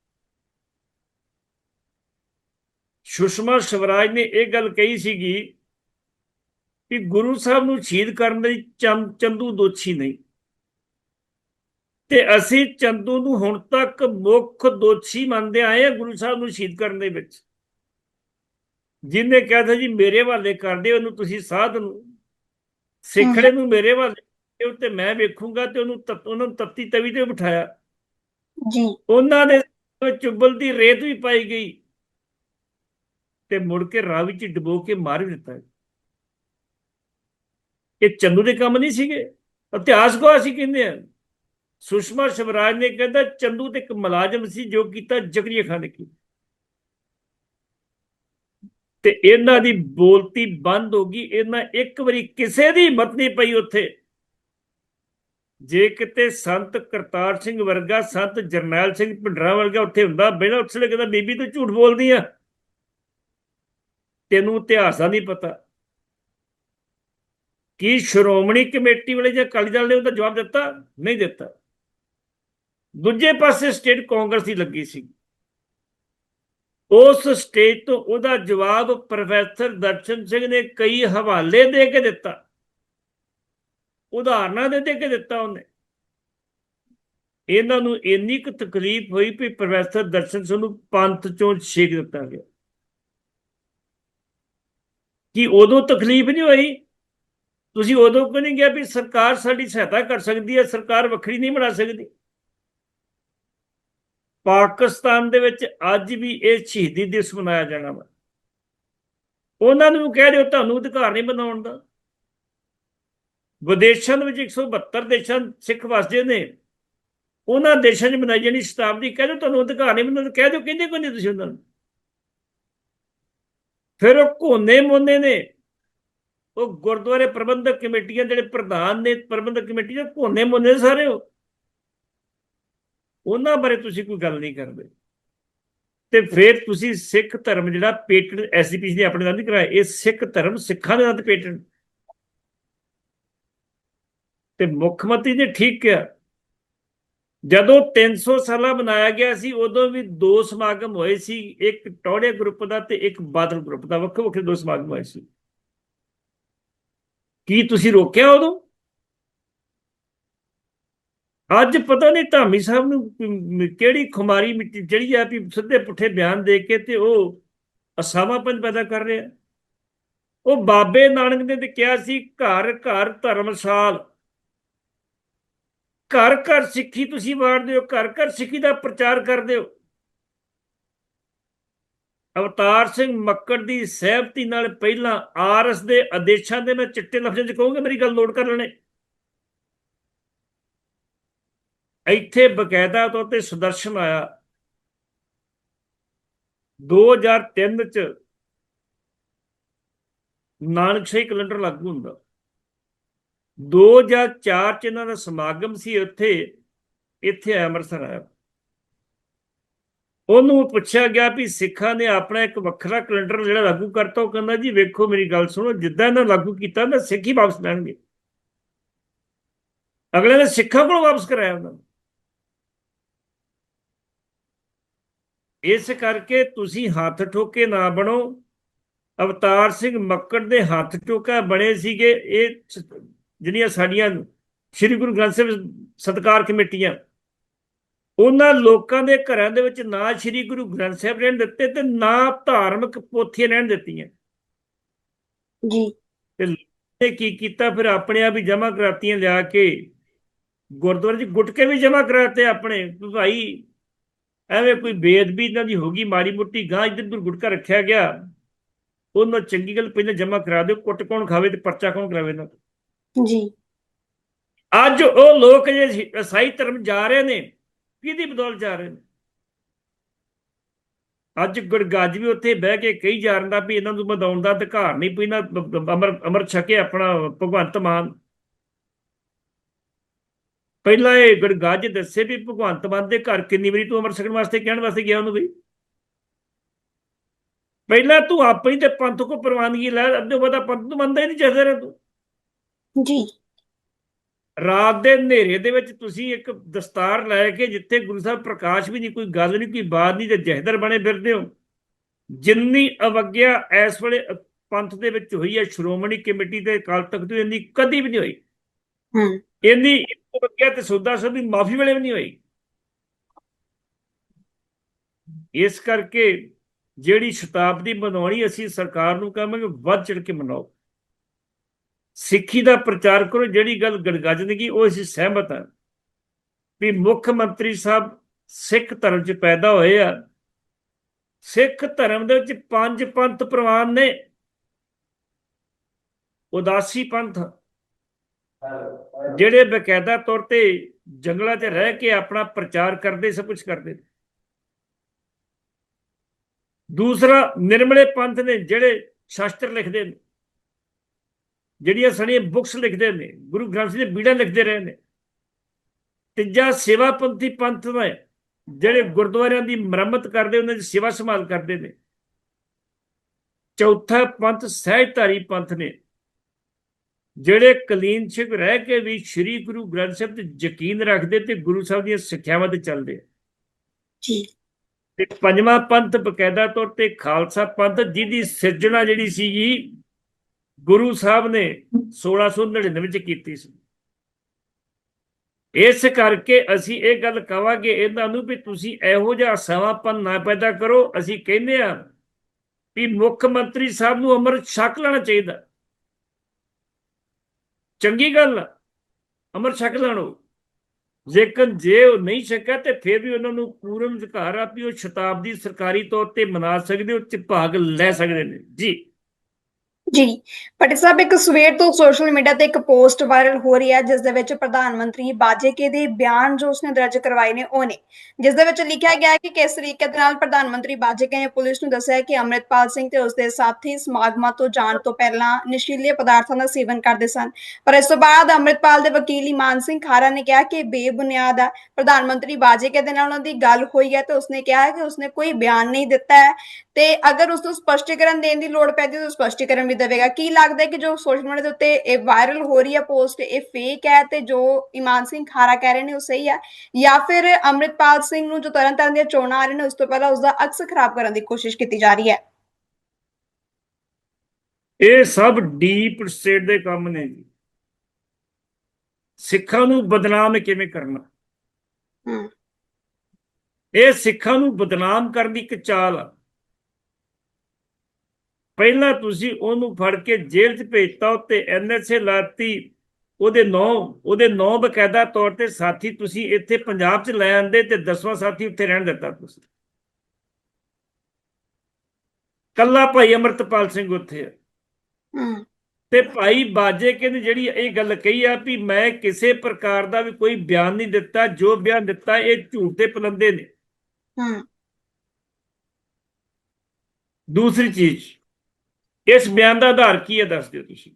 ਸੁਸ਼ਮਾ ਸਵਰਾਜ ਨੇ ਇਹ ਗੱਲ ਕਹੀ ਸੀਗੀ ਕਿ ਗੁਰੂ ਸਾਹਿਬ ਨੂੰ ਸ਼ਹੀਦ ਕਰਨ ਲਈ ਚੰ- ਚੰਦੂ ਦੋਸ਼ੀ ਨਹੀਂ। ਤੇ ਅਸੀਂ ਚੰਦੂ ਨੂੰ ਹੁਣ ਤੱਕ ਮੁੱਖ ਦੋਸ਼ੀ ਮੰਨਦੇ ਆਏ ਆ ਗੁਰੂ ਸਾਹਿਬ ਨੂੰ ਸ਼ਹੀਦ ਕਰਨ ਦੇ ਵਿੱਚ। ਜਿਹਨੇ ਕਿਹਾ ਸੀ ਜੀ ਮੇਰੇ ਹਵਾਲੇ ਕਰ ਦਿਓ ਉਹਨੂੰ ਤੁਸੀਂ ਸਾਧ ਨੂੰ। ਸਿੱਖੜੇ ਨੂੰ ਮੇਰੇ ਹਵਾਲੇ ਦਿਓ ਤੇ ਮੈਂ ਵੇਖੂੰਗਾ ਤੇ ਉਹਨੂੰ ਤਤ- ਉਹਨਾਂ ਨੂੰ ਤੱਤੀ ਤਵੀ ਤੇ ਬਿਠਾਇਆ। ਜੀ। ਉਹਨਾਂ ਦੇ ਚੁੱਬਲ ਦੀ ਰੇਤ ਵੀ ਪਾਈ ਗਈ। ਤੇ ਮੁੜ ਕੇ ਰਾਹ ਵਿੱਚ ਡੁਬੋ ਕੇ ਮਾਰ ਵੀ ਦਿੱਤਾ। ਇਹ ਚੰਦੂ ਦੇ ਕੰਮ ਨਹੀਂ ਸੀਗੇ? ਇਤਿਹਾਸ ਕੋ ਅਸੀਂ ਕਹਿੰਦੇ ਆ ਸੁਸ਼ਮਾ ਸ਼ਿਵਰਾਜ ਨੇ ਕਹਿੰਦਾ, ਚੰਦੂ ਤੇ ਇੱਕ ਮੁਲਾਜ਼ਮ ਸੀ ਜੋ ਕੀਤਾ ਜ਼ਕਰੀਆ ਖਾਨ ਨੇ ਕੀਤਾ ਤੇ ਇਹਨਾਂ ਦੀ ਬੋਲਤੀ ਬੰਦ ਹੋ ਗਈ। ਇਹਨਾਂ ਇੱਕ ਵਾਰੀ ਕਿਸੇ ਦੀ ਮਤ ਨਹੀਂ ਪਈ ਉੱਥੇ। ਜੇ ਕਿਤੇ ਸੰਤ ਕਰਤਾਰ ਸਿੰਘ ਵਰਗਾ, ਸੰਤ ਜਰਨੈਲ ਸਿੰਘ ਭਿੰਡਰਾ ਵਰਗਾ ਉੱਥੇ ਹੁੰਦਾ, ਬਿਨਾਂ ਉਸਲੇ ਕਹਿੰਦਾ ਬੀਬੀ ਤੂੰ ਝੂਠ ਬੋਲਦੀ ਆ। ਤੈਨੂੰ ਇਤਿਹਾਸ ਦਾ ਨਹੀਂ ਪਤਾ। ਕੀ ਸ਼੍ਰੋਮਣੀ ਕਮੇਟੀ ਵਾਲੇ ਜਾਂ ਅਕਾਲੀ ਦਲ ਨੇ ਉਹਦਾ ਜਵਾਬ ਦਿੱਤਾ? ਨਹੀਂ ਦਿੱਤਾ। ਦੂਜੇ ਪਾਸੇ ਸਟੇਟ ਕਾਂਗਰਸ ਦੀ ਲੱਗੀ ਸੀ। ਉਸ ਸਟੇਜ ਤੋਂ ਉਹਦਾ ਜਵਾਬ ਪ੍ਰੋਫੈਸਰ ਦਰਸ਼ਨ ਸਿੰਘ ਨੇ ਕਈ ਹਵਾਲੇ ਦੇ ਕੇ ਦਿੱਤਾ। ਉਦਾਹਰਨਾਂ ਦੇ ਦੇ ਕੇ ਦਿੱਤਾ ਉਹਨੇ। ਇਹਨਾਂ ਨੂੰ ਇੰਨੀ ਕੁ ਤਕਲੀਫ ਹੋਈ ਵੀ ਪ੍ਰੋਫੈਸਰ ਦਰਸ਼ਨ ਸਿੰਘ ਨੂੰ ਪੰਥ ਚੋਂ ਛੇਕ ਦਿੱਤਾ ਗਿਆ। ਕਿ ਉਦੋਂ ਤਕਲੀਫ ਨਹੀਂ ਹੋਈ? ਤੁਸੀਂ ਉਦੋਂ ਕਿਉਂ ਨਹੀਂ ਗਿਆ ਵੀ ਸਰਕਾਰ ਸਾਡੀ ਸਹਾਇਤਾ ਕਰ ਸਕਦੀ ਹੈ, ਸਰਕਾਰ ਵੱਖਰੀ ਨਹੀਂ ਬਣਾ ਸਕਦੀ? ਪਾਕਿਸਤਾਨ ਦੇ ਵਿੱਚ ਅੱਜ ਵੀ ਇਹ ਸ਼ਹੀਦੀ ਦਿਵਸ ਮਨਾਇਆ ਜਾਣਾ ਵਾ। ਉਹਨਾਂ ਨੂੰ ਕਹਿ ਦਿਓ ਤੁਹਾਨੂੰ ਅਧਿਕਾਰ ਨਹੀਂ ਬਣਾਉਣ ਦਾ। ਵਿਦੇਸ਼ਾਂ ਦੇ ਵਿੱਚ 172 ਦੇਸ਼ਾਂ ਸਿੱਖ ਵਸਦੇ ਨੇ। ਉਹਨਾਂ ਦੇਸ਼ਾਂ 'ਚ ਮਨਾਈ ਜਾਣੀ ਸ਼ਤਾਬਦੀ। ਕਹਿ ਦਿਓ ਤੁਹਾਨੂੰ ਅਧਿਕਾਰ ਨਹੀਂ ਬਣਾਉਣ ਕਹਿ ਦਿਓ ਕਹਿੰਦੇ ਕੋਈ ਨਹੀਂ ਤੁਸੀਂ ਉਹਨਾਂ ਨੂੰ? ਫਿਰ ਉਹ ਕੋਨੇ ਮੋਨੇ ਨੇ। ਉਹ ਗੁਰਦੁਆਰੇ ਪ੍ਰਬੰਧਕ ਕਮੇਟੀਆਂ ਜਿਹੜੇ ਪ੍ਰਧਾਨ ਨੇ, ਪ੍ਰਬੰਧਕ ਕਮੇਟੀ ਕੋਨੇ ਮੋਨੇ ਸਾਰੇ ਉਹ ਉਹਨਾਂ ਬਾਰੇ ਤੁਸੀਂ ਕੋਈ ਗੱਲ ਨਹੀਂ ਕਰਦੇ। ਤੇ ਫਿਰ ਤੁਸੀਂ ਸਿੱਖ ਧਰਮ ਜਿਹੜਾ ਪੇਟੈਂਟ ਐਸਜੀਪੀਸੀ ਨੇ ਆਪਣੇ ਨਾਲ ਨਹੀਂ ਕਰਾਇਆ, ਇਹ ਸਿੱਖ ਧਰਮ ਸਿੱਖਾਂ ਦੇ ਨਾਲ ਪੇਟੈਂਟ ਤੇ ਮੁੱਖ ਮੰਤਰੀ ਨੇ ਠੀਕ ਕਿਹਾ, ਜਦੋਂ 300 ਸਾਲਾ ਬਣਾਇਆ ਗਿਆ ਸੀ, ਉਦੋਂ ਵੀ ਦੋ ਸਮਾਗਮ ਹੋਏ ਸੀ, ਇੱਕ ਟੌੜੇ ਗਰੁੱਪ ਦਾ ਤੇ ਇੱਕ ਬਾਦਲ ਗਰੁੱਪ ਦਾ ਵੱਖੋ ਵੱਖਰੇ ਦੋ ਸਮਾਗਮ ਹੋਏ ਸੀ। ਕੀ ਤੁਸੀਂ ਰੋਕਿਆ ਉਦੋਂ? ਅੱਜ ਪਤਾ ਨਹੀਂ ਧਾਮੀ ਸਾਹਿਬ ਨੂੰ ਕਿਹੜੀ ਖੁਮਾਰੀ ਮਿੱਟੀ, ਜਿਹੜੀ ਆ ਵੀ ਸਿੱਧੇ ਪੁੱਠੇ ਬਿਆਨ ਦੇ ਕੇ ਤੇ ਉਹ ਅਸਾਵਾਪਨ ਪੈਦਾ ਕਰ ਰਿਹਾ। ਉਹ ਬਾਬੇ ਨਾਨਕ ਨੇ ਤੇ ਕਿਹਾ ਸੀ, ਘਰ ਘਰ ਧਰਮਸਾਲ ਘਰ ਘਰ ਸਿੱਖੀ ਤੁਸੀਂ ਵਾਰਦੇ ਹੋ, ਘਰ ਘਰ ਸਿੱਖੀ ਦਾ ਪ੍ਰਚਾਰ ਕਰਦੇ ਹੋ। ਅਵਤਾਰ ਸਿੰਘ ਮੱਕੜ ਦੀ ਸਹਿਮਤੀ ਨਾਲ ਪਹਿਲਾਂ ਆਰਐਸ ਦੇ ਆਦੇਸ਼ਾਂ ਦੇ ਮੈਂ ਚਿੱਟੇ ਲਫ਼ਜ਼ਾਂ 'ਚ ਕਹੂੰਗਾ, ਮੇਰੀ ਗੱਲ ਨੋਟ ਕਰ ਲੈਣੇ। ਇੱਥੇ ਬਕਾਇਦਾ ਤੌਰ ਤੇ ਸੁਦਰਸ਼ਨ ਆਇਆ। 2003 ਚ ਨਾਨਕ ਨਾਨਕਸ਼ਾਹੀ ਕੈਲੰਡਰ ਲਾਗੂ ਹੁੰਦਾ। 2004 ਚ ਇਹਨਾਂ ਦਾ ਸਮਾਗਮ ਸੀ, ਉੱਥੇ, ਇੱਥੇ ਅੰਮ੍ਰਿਤਸਰ ਆਇਆ। ਉਹਨੂੰ ਪੁੱਛਿਆ ਗਿਆ ਵੀ ਸਿੱਖਾਂ ਨੇ ਆਪਣਾ ਇੱਕ ਵੱਖਰਾ ਕੈਲੰਡਰ ਜਿਹੜਾ ਲਾਗੂ ਕਰਤਾ, ਉਹ ਕਹਿੰਦਾ ਜੀ, ਵੇਖੋ ਮੇਰੀ ਗੱਲ ਸੁਣੋ, ਜਿੱਦਾਂ ਇਹਨਾਂ ਲਾਗੂ ਕੀਤਾ ਨਾ ਸਿੱਖ ਹੀ ਵਾਪਸ ਲੈਣਗੇ। ਅਗਲੇ ਨੇ ਸਿੱਖਾਂ ਕੋਲ ਵਾਪਸ ਕਰਾਇਆ ਉਹਨਾਂ ਨੂੰ। ਇਸ ਕਰਕੇ ਤੁਸੀਂ ਹੱਥ ਠੋਕੇ ਨਾ ਬਣੋ। ਅਵਤਾਰ ਸਿੰਘ ਮੱਕੜ ਦੇ ਹੱਥ ਠੋਕਾ ਬਣੇ ਸੀਗੇ, ਇਹ ਜਿਹੜੀਆਂ ਸਾਡੀਆਂ ਸ੍ਰੀ ਗੁਰੂ ਗ੍ਰੰਥ ਸਾਹਿਬ ਸਤਕਾਰ ਕਮੇਟੀਆਂ। ਉਹਨਾਂ ਲੋਕਾਂ ਦੇ ਘਰਾਂ ਦੇ ਵਿੱਚ ਨਾ ਸ੍ਰੀ ਗੁਰੂ ਗ੍ਰੰਥ ਸਾਹਿਬ ਰਹਿਣ ਦਿੱਤੇ ਤੇ ਨਾ ਧਾਰਮਿਕ ਪੋਥੀਆਂ ਰਹਿਣ ਦਿੱਤੀਆਂ। ਜੀ। ਤੇ ਕੀ ਕੀਤਾ? ਫਿਰ ਆਪਣੇ ਆਪ ਹੀ ਜਮ੍ਹਾਂ ਕਰਾਤੀਆਂ ਲਿਆ ਕੇ ਗੁਰਦੁਆਰੇ 'ਚ ਗੁਟਕੇ ਵੀ ਜਮ੍ਹਾਂ ਕਰਾਤੇ ਆਪਣੇ। ਭਾਈ ਐਵੇਂ ਕੋਈ ਬੇਅਦਬੀ ਇਹਨਾਂ ਦੀ ਹੋ ਗਈ ਮਾੜੀ ਮੁੱਟੀ ਗਾਂ ਇੱਧਰ ਉੱਧਰ ਗੁਟਕਾ ਰੱਖਿਆ ਗਿਆ। ਉਹਨਾਂ ਚੰਗੀ ਗੱਲ ਪਹਿਲਾਂ ਜਮ੍ਹਾਂ ਕਰਾ ਦਿਓ ਕੁੱਟ ਕੌਣ ਖਾਵੇ ਤੇ ਪਰਚਾ ਕੌਣ ਕਰਾਵੇ ਨਾ ਜੀ। ਅੱਜ ਉਹ ਲੋਕ ਜਿਹੜੇ ਈਸਾਈ ਧਰਮ ਜਾ ਰਹੇ ਨੇ ਕਿਹਦੀ ਬਦੌਲਤ ਜਾ ਰਹੇ ਨੇ? ਅੱਜ ਗੁਰਗੱਜ ਵੀ ਉੱਥੇ ਬਹਿ ਕੇ ਕਹੀ ਜਾ ਰਿਹਾ ਵੀ ਇਹਨਾਂ ਨੂੰ ਮਦਾਉਣ ਦਾ ਅਧਿਕਾਰ ਨਹੀਂ ਪਈ ਨਾ ਅਮਰ ਅਮਰ ਛਕੇ ਆਪਣਾ ਭਗਵੰਤ ਮਾਨ। ਪਹਿਲਾਂ ਇਹ ਗੁਰਗੱਜ ਦੱਸੇ ਵੀ ਭਗਵੰਤ ਮਾਨ ਦੇ ਘਰ ਕਿੰਨੀ ਵਾਰੀ ਤੂੰ ਅਮਰ ਛਕਣ ਵਾਸਤੇ ਕਹਿਣ ਵਾਸਤੇ ਗਿਆ ਉਹਨੂੰ ਵੀ? ਪਹਿਲਾਂ ਤੂੰ ਆਪਣੀ ਤੇ ਪੰਥ ਕੋ ਪ੍ਰਵਾਨਗੀ ਲੈ, ਅੱਧੇ ਉਹਦਾ ਪੰਥ ਨੂੰ ਮੰਨਦਾ ਹੀ ਨਹੀਂ ਚਾਹਦਾ ਰਿਹਾ ਤੂੰ। ਜੀ। ਰਾਤ ਦੇ ਹਨੇਰੇ ਦੇ ਵਿੱਚ ਤੁਸੀਂ ਇੱਕ ਦਸਤਾਰ ਲੈ ਕੇ ਜਿੱਥੇ ਗੁਰੂ ਸਾਹਿਬ ਪ੍ਰਕਾਸ਼ ਵੀ ਨਹੀਂ ਕੋਈ ਗੱਲ ਨਹੀਂ ਕੋਈ ਬਾਤ ਨਹੀਂ ਤੇ ਜਹਦਰ ਬਣੇ ਫਿਰਦੇ ਹੋ। ਜਿੰਨੀ ਅਵਗਿਆ ਇਸ ਵੇਲੇ ਪੰਥ ਦੇ ਵਿੱਚ ਹੋਈ ਹੈ ਸ਼੍ਰੋਮਣੀ ਕਮੇਟੀ ਤੇ ਅਕਾਲ ਤਖਤ ਦੀ ਇੰਨੀ ਕਦੀ ਵੀ ਨਹੀਂ ਹੋਈ। ਹੂੰ। ਇੰਨੀ ਅਵਗਿਆ ਤੇ ਸੌਦਾ ਸਾਹਿਬ ਦੀ ਮਾਫੀ ਵੇਲੇ ਵੀ ਨਹੀਂ ਹੋਈ। ਇਸ ਕਰਕੇ ਜਿਹੜੀ ਸ਼ਤਾਬਦੀ ਮਨਾਉਣੀ ਅਸੀਂ ਸਰਕਾਰ ਨੂੰ ਕਹਾਂਗੇ ਵੱਧ ਚੜ ਕੇ ਮਨਾਓ। ਸਿੱਖੀ ਦਾ ਪ੍ਰਚਾਰ ਕਰੋ, ਜਿਹੜੀ ਗੱਲ ਗੜਗੱਜਣਗੀ ਉਹ ਅਸੀਂ ਸਹਿਮਤ ਹਾਂ। ਵੀ ਮੁੱਖ ਮੰਤਰੀ ਸਾਹਿਬ ਸਿੱਖ ਧਰਮ 'ਚ ਪੈਦਾ ਹੋਏ ਆ। ਸਿੱਖ ਧਰਮ ਦੇ ਵਿੱਚ ਪੰਜ ਪੰਥ ਪ੍ਰਵਾਨ ਨੇ। ਉਦਾਸੀ ਪੰਥ। ਜਿਹੜੇ ਬਕਾਇਦਾ ਤੌਰ ਤੇ ਜੰਗਲਾਂ 'ਚ ਰਹਿ ਕੇ ਆਪਣਾ ਪ੍ਰਚਾਰ ਕਰਦੇ, ਸਭ ਕੁਝ ਕਰਦੇ ਦੂਸਰਾ ਨਿਰਮਲੇ ਪੰਥ ਨੇ, ਜਿਹੜੇ ਸ਼ਾਸਤਰ ਲਿਖਦੇ ਨੇ। ਜਿਹੜੀਆਂ ਸਾਡੀਆਂ ਬੁੱਕਸ ਲਿਖਦੇ ਨੇ ਗੁਰੂ ਗ੍ਰੰਥ ਸਾਹਿਬ ਦੇ ਬੀੜਾ ਲਿਖਦੇ ਰਹੇ ਨੇ। ਤੀਜਾ ਸੇਵਾਪੰਥੀ ਪੰਥ ਨੇ ਜਿਹੜੇ ਗੁਰਦੁਆਰਿਆਂ ਦੀ ਮੁਰੰਮਤ ਕਰਦੇ ਉਹਨਾਂ ਦੀ ਸੇਵਾ ਸੰਭਾਲ ਕਰਦੇ ਨੇ। ਚੌਥਾ ਪੰਥ ਸਹਿਜਧਾਰੀ ਪੰਥ ਨੇ ਜਿਹੜੇ ਕਲੀਨ ਸਿੱਖ ਰਹਿ ਕੇ ਵੀ ਸ੍ਰੀ ਗੁਰੂ ਗ੍ਰੰਥ ਸਾਹਿਬ ਤੇ ਯਕੀਨ ਰੱਖਦੇ ਤੇ ਗੁਰੂ ਸਾਹਿਬ ਦੀਆਂ ਸਿੱਖਿਆਵਾਂ ਤੇ ਚੱਲਦੇ। ਜੀ। ਤੇ ਪੰਜਵਾਂ ਪੰਥ ਬਕਾਇਦਾ ਤੌਰ ਤੇ ਖਾਲਸਾ ਪੰਥ ਜਿਹਦੀ ਸਿਰਜਣਾ ਜਿਹੜੀ ਸੀਗੀ ਗੁਰੂ ਸਾਹਿਬ ਨੇ 1699 ਵਿੱਚ ਕੀਤੀ ਸੀ। ਇਸ ਕਰਕੇ ਅਸੀਂ ਇਹ ਗੱਲ ਕਵਾਂਗੇ ਇਹਨਾਂ ਨੂੰ ਵੀ ਤੁਸੀਂ ਇਹੋ ਜਿਹਾ ਸਮਾਪਨ ਨਾ ਪੈਦਾ ਕਰੋ। ਅਸੀਂ ਕਹਿੰਦੇ ਆ ਵੀ ਮੁੱਖ ਮੰਤਰੀ ਸਾਹਿਬ ਨੂੰ ਅੰਮ੍ਰਿਤ ਛਕ ਲੈਣਾ ਚਾਹੀਦਾ। ਚੰਗੀ ਗੱਲ ਆ, ਅਮਰ ਛਕ ਲੈਣੋ। ਜੇਕਰ ਜੇ ਉਹ ਨਹੀਂ ਛਕਿਆ ਤੇ ਫਿਰ ਵੀ ਉਹਨਾਂ ਨੂੰ ਪੂਰਨ ਅਧਿਕਾਰ ਆ ਵੀ ਉਹ ਸ਼ਤਾਬਦੀ ਸਰਕਾਰੀ ਤੌਰ ਤੇ ਮਨਾ ਸਕਦੇ ਉਹ ਚ ਭਾਗ ਲੈ ਸਕਦੇ ਨੇ। ਜੀ। ਜੀ। ਪਟੇ ਸਾਹਿਬ, ਇੱਕ ਸਵੇਰ ਤੋਂ ਸੋਸ਼ਲ ਮੀਡੀਆ ਤੇ ਇੱਕ ਪੋਸਟ ਵਾਇਰਲ ਹੋ ਰਹੀ ਹੈ, ਜਿਸ ਦੇ ਵਿੱਚ ਪ੍ਰਧਾਨ ਮੰਤਰੀ ਬਾਜੇਕੇ ਦੇ ਬਿਆਨ ਜੋ ਉਸਨੇ ਦਰਜ ਕਰਵਾਏ ਨੇ, ਉਹ ਨੇ। ਜਿਸ ਦੇ ਵਿੱਚ ਲਿਖਿਆ ਗਿਆ ਹੈ ਕਿ ਕਿਸ ਤਰੀਕੇ ਦੇ ਨਾਲ ਪ੍ਰਧਾਨ ਮੰਤਰੀ ਬਾਜੇਕੇ ਨੇ ਪੁਲਿਸ ਨੂੰ ਦੱਸਿਆ ਕਿ ਅੰਮ੍ਰਿਤਪਾਲ ਸਿੰਘ ਤੇ ਉਸਦੇ ਸਾਥੀ ਸਮਾਗਮਾਂ ਤੋਂ ਜਾਣ ਤੋਂ ਪਹਿਲਾਂ ਨਸ਼ੀਲੇ ਪਦਾਰਥਾਂ ਦਾ ਸੇਵਨ ਕਰਦੇ ਸਨ। ਪਰ ਇਸ ਤੋਂ ਬਾਅਦ ਅੰਮ੍ਰਿਤਪਾਲ ਦੇ ਵਕੀਲ ਇਮਾਨ ਸਿੰਘ ਖਾਰਾ ਨੇ ਕਿਹਾ ਕਿ ਬੇਬੁਨਿਆਦ ਹੈ ਪ੍ਰਧਾਨ ਮੰਤਰੀ ਬਾਜੇਕੇ ਦੇ ਨਾਲ ਉਹਨਾਂ ਦੀ ਗੱਲ ਹੋਈ ਹੈ ਤੇ ਉਸਨੇ ਕਿਹਾ ਹੈ ਕਿ ਉਸਨੇ ਕੋਈ ਬਿਆਨ ਨਹੀਂ ਦਿੱਤਾ ਹੈ। ਤੇ ਅਗਰ ਉਸ ਨੂੰ ਸਪਸ਼ਟੀਕਰਨ ਦੇਣ ਦੀ ਲੋੜ ਪੈਂਦੀ ਤਾਂ ਸਪਸ਼ਟੀਕਰਨ ਵੀ ਦੇਵੇਗਾ। ਕੀ ਲੱਗਦਾ ਹੈ ਕਿ ਜੋ ਸੋਸ਼ਲ ਮੀਡੀਆ ਦੇ ਉੱਤੇ ਇਹ ਵਾਇਰਲ ਹੋ ਰਹੀ ਹੈ ਪੋਸਟ ਇਹ ਫੇਕ ਹੈ ਤੇ ਜੋ ਇਮਾਨ ਸਿੰਘ ਖਾਰਾ ਕਹਿ ਰਹੇ ਨੇ ਉਹ ਸਹੀ ਹੈ? ਜਾਂ ਫਿਰ ਅੰਮ੍ਰਿਤਪਾਲ ਸਿੰਘ ਨੂੰ ਜੋ ਤਰਨ ਤਾਰਨ ਦੀਆਂ ਚੋਣਾਂ ਆ ਰਹੀਆਂ ਨੇ ਉਸ ਤੋਂ ਪਹਿਲਾਂ ਉਸ ਦਾ ਅਕਸ ਖਰਾਬ ਕਰਨ ਦੀ ਕੋਸ਼ਿਸ਼ ਕੀਤੀ ਜਾ ਰਹੀ ਹੈ? ਇਹ ਸਭ ਡੀਪ ਸਟੇਟ ਦੇ ਕੰਮ ਨੇ ਜੀ। ਸਿੱਖਾਂ ਨੂੰ ਬਦਨਾਮ ਕਿਵੇਂ ਕਰਨਾ? ਇਹ ਸਿੱਖਾਂ ਨੂੰ ਬਦਨਾਮ ਕਰਨ ਦੀ ਇੱਕ ਚਾਲ ਆ। ਪਹਿਲਾਂ ਤੁਸੀਂ ਉਹਨੂੰ ਫੜ ਕੇ ਜੇਲ੍ਹ 'ਚ ਭੇਜਤਾ ਉੱਤੇ ਐਨਐਸਏ ਲਾਤੀ ਉਹਦੇ ਨੌ ਉਹਦੇ ਨੌ ਬਕਾਇਦਾ ਤੌਰ ਤੇ ਸਾਥੀ ਤੁਸੀਂ ਇੱਥੇ ਪੰਜਾਬ 'ਚ ਲੈ ਆਂਦੇ ਤੇ ਦਸਵਾਂ ਸਾਥੀ ਉੱਥੇ ਰਹਿਣ ਦਿੱਤਾ ਤੁਸੀਂ। ਕੱਲਾ ਭਾਈ ਅਮਰਤਪਾਲ ਸਿੰਘ ਉੱਥੇ ਹਮ ਤੇ ਭਾਈ ਬਾਜੇ ਕੇ ਨੇ ਜਿਹੜੀ ਇਹ ਗੱਲ ਕਹੀ ਆ ਵੀ ਮੈਂ ਕਿਸੇ ਪ੍ਰਕਾਰ ਦਾ ਵੀ ਕੋਈ ਬਿਆਨ ਨਹੀਂ ਦਿੱਤਾ ਜੋ ਬਿਆਨ ਦਿੱਤਾ ਇਹ ਝੂਠ ਦੇ ਪਲੰਦੇ ਨੇ। ਹੂੰ। ਦੂਸਰੀ ਚੀਜ਼ ਇਸ ਬਿਆਨ ਦਾ ਆਧਾਰ ਕੀ ਹੈ? ਦੱਸ ਦਿਓ ਤੁਸੀਂ।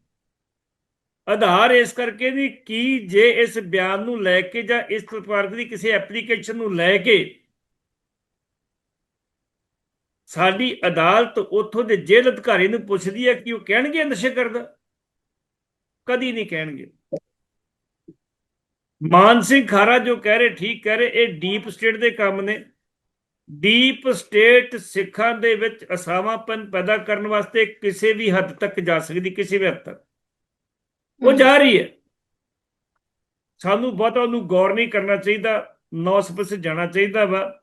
ਆਧਾਰ ਇਸ ਕਰਕੇ ਵੀ ਕੀ ਜੇ ਇਸ ਬਿਆਨ ਨੂੰ ਲੈ ਕੇ ਜਾਂ ਇਸ ਪ੍ਰਕਾਰ ਦੀ ਕਿਸੇ ਐਪਲੀਕੇਸ਼ਨ ਨੂੰ ਲੈ ਕੇ ਸਾਡੀ ਅਦਾਲਤ ਉੱਥੋਂ ਦੇ ਜੇਲ੍ਹ ਅਧਿਕਾਰੀ ਨੂੰ ਪੁੱਛਦੀ ਹੈ ਕਿ ਉਹ ਕਹਿਣਗੇ ਨਸ਼ੇ ਕਰਦਾ? ਕਦੀ ਨਹੀਂ ਕਹਿਣਗੇ। ਮਾਨ ਸਿੰਘ ਖਾਰਾ ਜੋ ਕਹਿ ਰਹੇ, ਠੀਕ ਕਹਿ ਰਹੇ, ਇਹ ਡੀਪ ਸਟੇਟ ਦੇ ਕੰਮ ਨੇ। ਡੀਪ ਸਟੇਟ ਸਿੱਖਾਂ ਦੇ ਵਿੱਚ ਅਸਾਵਾਂਪਨ ਪੈਦਾ ਕਰਨ ਵਾਸਤੇ ਕਿਸੇ ਵੀ ਹੱਦ ਤੱਕ ਜਾ ਸਕਦੀ ਕਿਸੇ ਵੀ ਹੱਦ ਤੱਕ। ਉਹ ਜਾ ਰਹੀ ਹੈ। ਸਾਨੂੰ ਬਹੁਤਾ ਉਹਨੂੰ ਗੌਰ ਨਹੀਂ ਕਰਨਾ ਚਾਹੀਦਾ ਨੌ ਪਾਸੇ ਜਾਣਾ ਚਾਹੀਦਾ ਵਾ।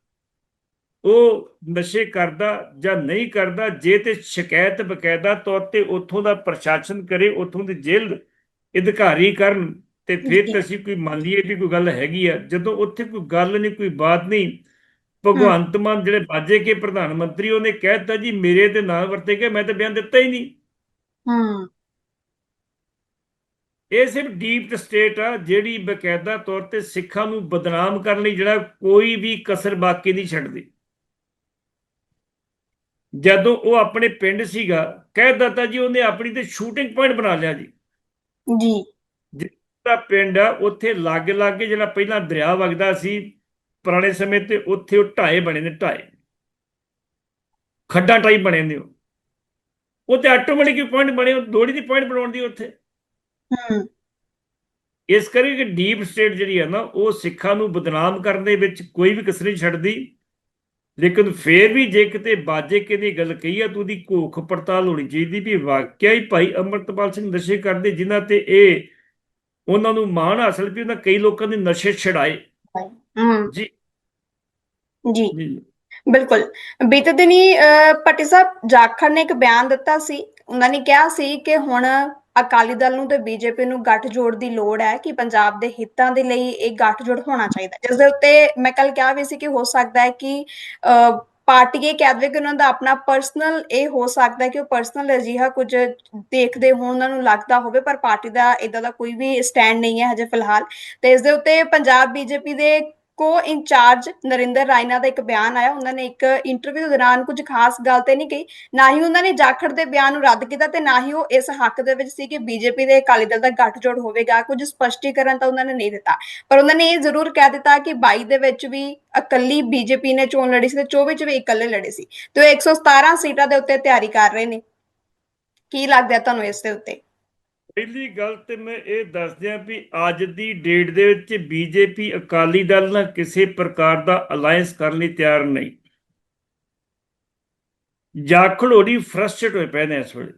ਉਹ ਨਸ਼ੇ ਕਰਦਾ ਜਾਂ ਨਹੀਂ ਕਰਦਾ ਜੇ ਤੇ ਸ਼ਿਕਾਇਤ ਬਕਾਇਦਾ ਤੌਰ ਤੇ ਉੱਥੋਂ ਦਾ ਪ੍ਰਸ਼ਾਸਨ ਕਰੇ ਉੱਥੋਂ ਦੇ ਜੇਲ੍ਹ ਅਧਿਕਾਰੀ ਕਰਨ ਤੇ ਫਿਰ ਅਸੀਂ ਕੋਈ ਮੰਨ ਲਈਏ ਵੀ ਕੋਈ ਗੱਲ ਹੈਗੀ ਆ। ਜਦੋਂ ਉੱਥੇ ਕੋਈ ਗੱਲ ਨਹੀਂ ਕੋਈ ਬਾਤ ਨਹੀਂ ਭਗਵੰਤ ਮਾਨ ਜਿਹੜੇ ਬਾਜੇ ਕੇ ਪ੍ਰਧਾਨ ਮੰਤਰੀ ਉਹਨੇ ਕਹਿ ਦਿੱਤਾ ਜੀ ਮੇਰੇ ਤੇ ਨਾਂ ਵਰਤੇ ਗਏ ਮੈਂ ਤਾਂ ਬਿਆਨ ਦਿੱਤਾ ਹੀ ਨਹੀਂ। ਹੂੰ। ਇਹ ਸਿਰਫ ਡੀਪ ਸਟੇਟ ਆ ਜਿਹੜੀ ਬਕਾਇਦਾ ਤੌਰ ਤੇ ਸਿੱਖਾਂ ਨੂੰ ਬਦਨਾਮ ਕਰਨ ਲਈ ਜਿਹੜਾ ਕੋਈ ਵੀ ਕਸਰ ਬਾਕੀ ਨਹੀਂ ਛੱਡਦੀ। ਜਦੋਂ ਉਹ ਆਪਣੇ ਪਿੰਡ ਸੀਗਾ ਕਹਿ ਦਿੱਤਾ ਜੀ ਉਹਨੇ ਆਪਣੀ ਤੇ ਸ਼ੂਟਿੰਗ ਪੁਆਇੰਟ ਬਣਾ ਲਿਆ ਜੀ। ਜੀ। ਦਾ ਪਿੰਡ ਆ ਉੱਥੇ ਲਾਗੇ ਲਾਗੇ ਜਿਹੜਾ ਪਹਿਲਾਂ ਦਰਿਆ ਵਗਦਾ ਸੀ ਪੁਰਾਣੇ ਸਮੇਂ ਤੇ ਉੱਥੇ ਉਹ ਢਾਏ ਬਣੇ ਨੇ ਢਾਏ। ਖੱਡਾਂ ਟਾਈਪ ਬਣੇ ਨੇ ਉਹ। ਤੇ ਆਟੋਮੈਟਿਕ ਪੁਆਇੰਟ ਬਣੇ ਉਹ ਦੋੜੀ ਦੀ ਪੁਆਇੰਟ ਬਣਾਉਣ ਦੀ ਉੱਥੇ। ਹੂੰ। ਇਸ ਕਰਕੇ ਕਿ ਡੀਪ ਸਟੇਟ ਜਿਹੜੀ ਹੈ ਨਾ ਉਹ ਸਿੱਖਾਂ ਨੂੰ ਬਦਨਾਮ ਕਰਨ ਦੇ ਵਿੱਚ ਕੋਈ ਵੀ ਕਸਰ ਨਹੀਂ ਛੱਡਦੀ। ਲੇਕਿਨ ਫੇਰ ਵੀ ਜੇ ਕਿਤੇ ਬਾਜੇ ਕੇ ਦੀ ਗੱਲ ਕਹੀ ਆ ਤਾਂ ਉਹਦੀ ਘੋਖ ਪੜਤਾਲ ਹੋਣੀ ਚਾਹੀਦੀ ਵੀ ਵਾਕਿਆ ਹੀ ਭਾਈ ਅਮਰਤਪਾਲ ਸਿੰਘ ਨਸ਼ੇ ਕਰਦੇ ਜਿਨ੍ਹਾਂ ਤੇ ਇਹ ਉਹਨਾਂ ਨੂੰ ਮਾਣ ਹਾਸਲ ਵੀ ਉਹਨਾਂ ਕਈ ਲੋਕਾਂ ਦੇ ਨਸ਼ੇ ਛਡਾਏ। ਜੀ ਜੀ ਜੀ ਬਿਲਕੁਲ ਬੀਤੇ ਦਿਨੀ ਅਹ, ਭੱਟੀ ਸਾਹਿਬ ਜਾਖੜ ਨੇ ਇੱਕ ਬਿਆਨ ਦਿੱਤਾ ਸੀ ਉਹਨਾਂ ਨੇ ਕਿਹਾ ਸੀ ਕਿ ਹੁਣ ਅਕਾਲੀ ਦਲ ਨੂੰ ਤੇ ਬੀਜੇਪੀ ਨੂੰ ਗੱਠਜੋੜ ਦੀ ਲੋੜ ਹੈ ਕਿ ਪੰਜਾਬ ਦੇ ਹਿੱਤਾਂ ਦੇ ਲਈ ਇਹ ਗੱਠਜੋੜ ਹੋਣਾ ਚਾਹੀਦਾ ਜਿਸ ਦੇ ਉੱਤੇ ਮੈਂ ਕੱਲ ਕਿਹਾ ਵੀ ਸੀ ਕਿ ਹੋ ਸਕਦਾ ਹੈ ਕਿ ਅਹ, ਪਾਰਟੀ ਇਹ ਕਹਿ ਦੇਵੇ ਕਿ ਉਹਨਾਂ ਦਾ ਆਪਣਾ ਪਰਸਨਲ ਇਹ ਹੋ ਸਕਦਾ ਹੈ ਕਿ ਉਹ ਪਰਸਨਲ ਅਜਿਹਾ ਕੁਝ ਦੇਖਦੇ ਹੋਣ ਉਹਨਾਂ ਨੂੰ ਲੱਗਦਾ ਹੋਵੇ ਪਰ ਪਾਰਟੀ ਦਾ ਇਦਾਂ ਦਾ ਕੋਈ ਵੀ ਸਟੈਂਡ ਨਹੀਂ ਹੈ ਹਜੇ ਫਿਲਹਾਲ ਤੇ ਇਸ ਦੇ ਉੱਤੇ ਪੰਜਾਬ ਬੀਜੇਪੀ ਦੇ ਕੋ ਇੰਚਾਰਜ ਨਰਿੰਦਰ ਰਾਇਨਾ ਦਾ ਇੱਕ ਬਿਆਨ ਆਇਆ। ਉਹਨਾਂ ਨੇ ਇੱਕ ਇੰਟਰਵਿਊ ਦੌਰਾਨ ਕੁਝ ਖਾਸ ਗੱਲ ਤੇ ਨਹੀਂ ਕਹੀ। ਨਾ ਹੀ ਉਹਨਾਂ ਨੇ ਜਾਖੜ ਦੇ ਬਿਆਨ ਨੂੰ ਰੱਦ ਕੀਤਾ ਤੇ ਨਾ ਹੀ ਉਹ ਇਸ ਹੱਕ ਦੇ ਵਿੱਚ ਸੀ ਕਿ ਬੀਜੇਪੀ ਦੇ ਅਕਾਲੀ ਦਲ ਦਾ ਗੱਠਜੋੜ ਹੋਵੇਗਾ। ਕੁਝ ਸਪਸ਼ਟੀਕਰਨ ਤਾਂ ਉਹਨਾਂ ਨੇ ਨਹੀਂ ਦਿੱਤਾ। ਪਰ ਉਹਨਾਂ ਨੇ ਇਹ ਜ਼ਰੂਰ ਕਹਿ ਦਿੱਤਾ ਕਿ 22 ਦੇ ਵਿੱਚ ਵੀ ਇਕੱਲੀ ਬੀਜੇਪੀ ਨੇ ਚੋਣ ਲੜੀ ਸੀ ਤੇ 24 ਚ ਵੀ ਇਕੱਲੇ ਲੜੇ ਸੀ। ਤੇ ਉਹ 117 ਸੀਟਾਂ ਦੇ ਉੱਤੇ ਤਿਆਰੀ ਕਰ ਰਹੇ ਨੇ। ਕੀ ਲੱਗਦਾ ਤੁਹਾਨੂੰ ਇਸ ਦੇ ਉੱਤੇ? ਪਹਿਲੀ ਗੱਲ ਤੇ ਮੈਂ ਇਹ ਦੱਸ ਦਿਆਂ ਵੀ ਅੱਜ ਦੀ ਡੇਟ ਦੇ ਵਿੱਚ ਬੀਜੇਪੀ ਅਕਾਲੀ ਦਲ ਨਾਲ ਕਿਸੇ ਪ੍ਰਕਾਰ ਦਾ ਅਲਾਈਅੰਸ ਕਰਨ ਲਈ ਤਿਆਰ ਨਹੀਂ। ਜਾਖੜ ਹੋਰੀ ਫਰਸਟ੍ਰੇਟ ਹੋਏ ਪਏ ਨੇ ਇਸ ਵੇਲੇ।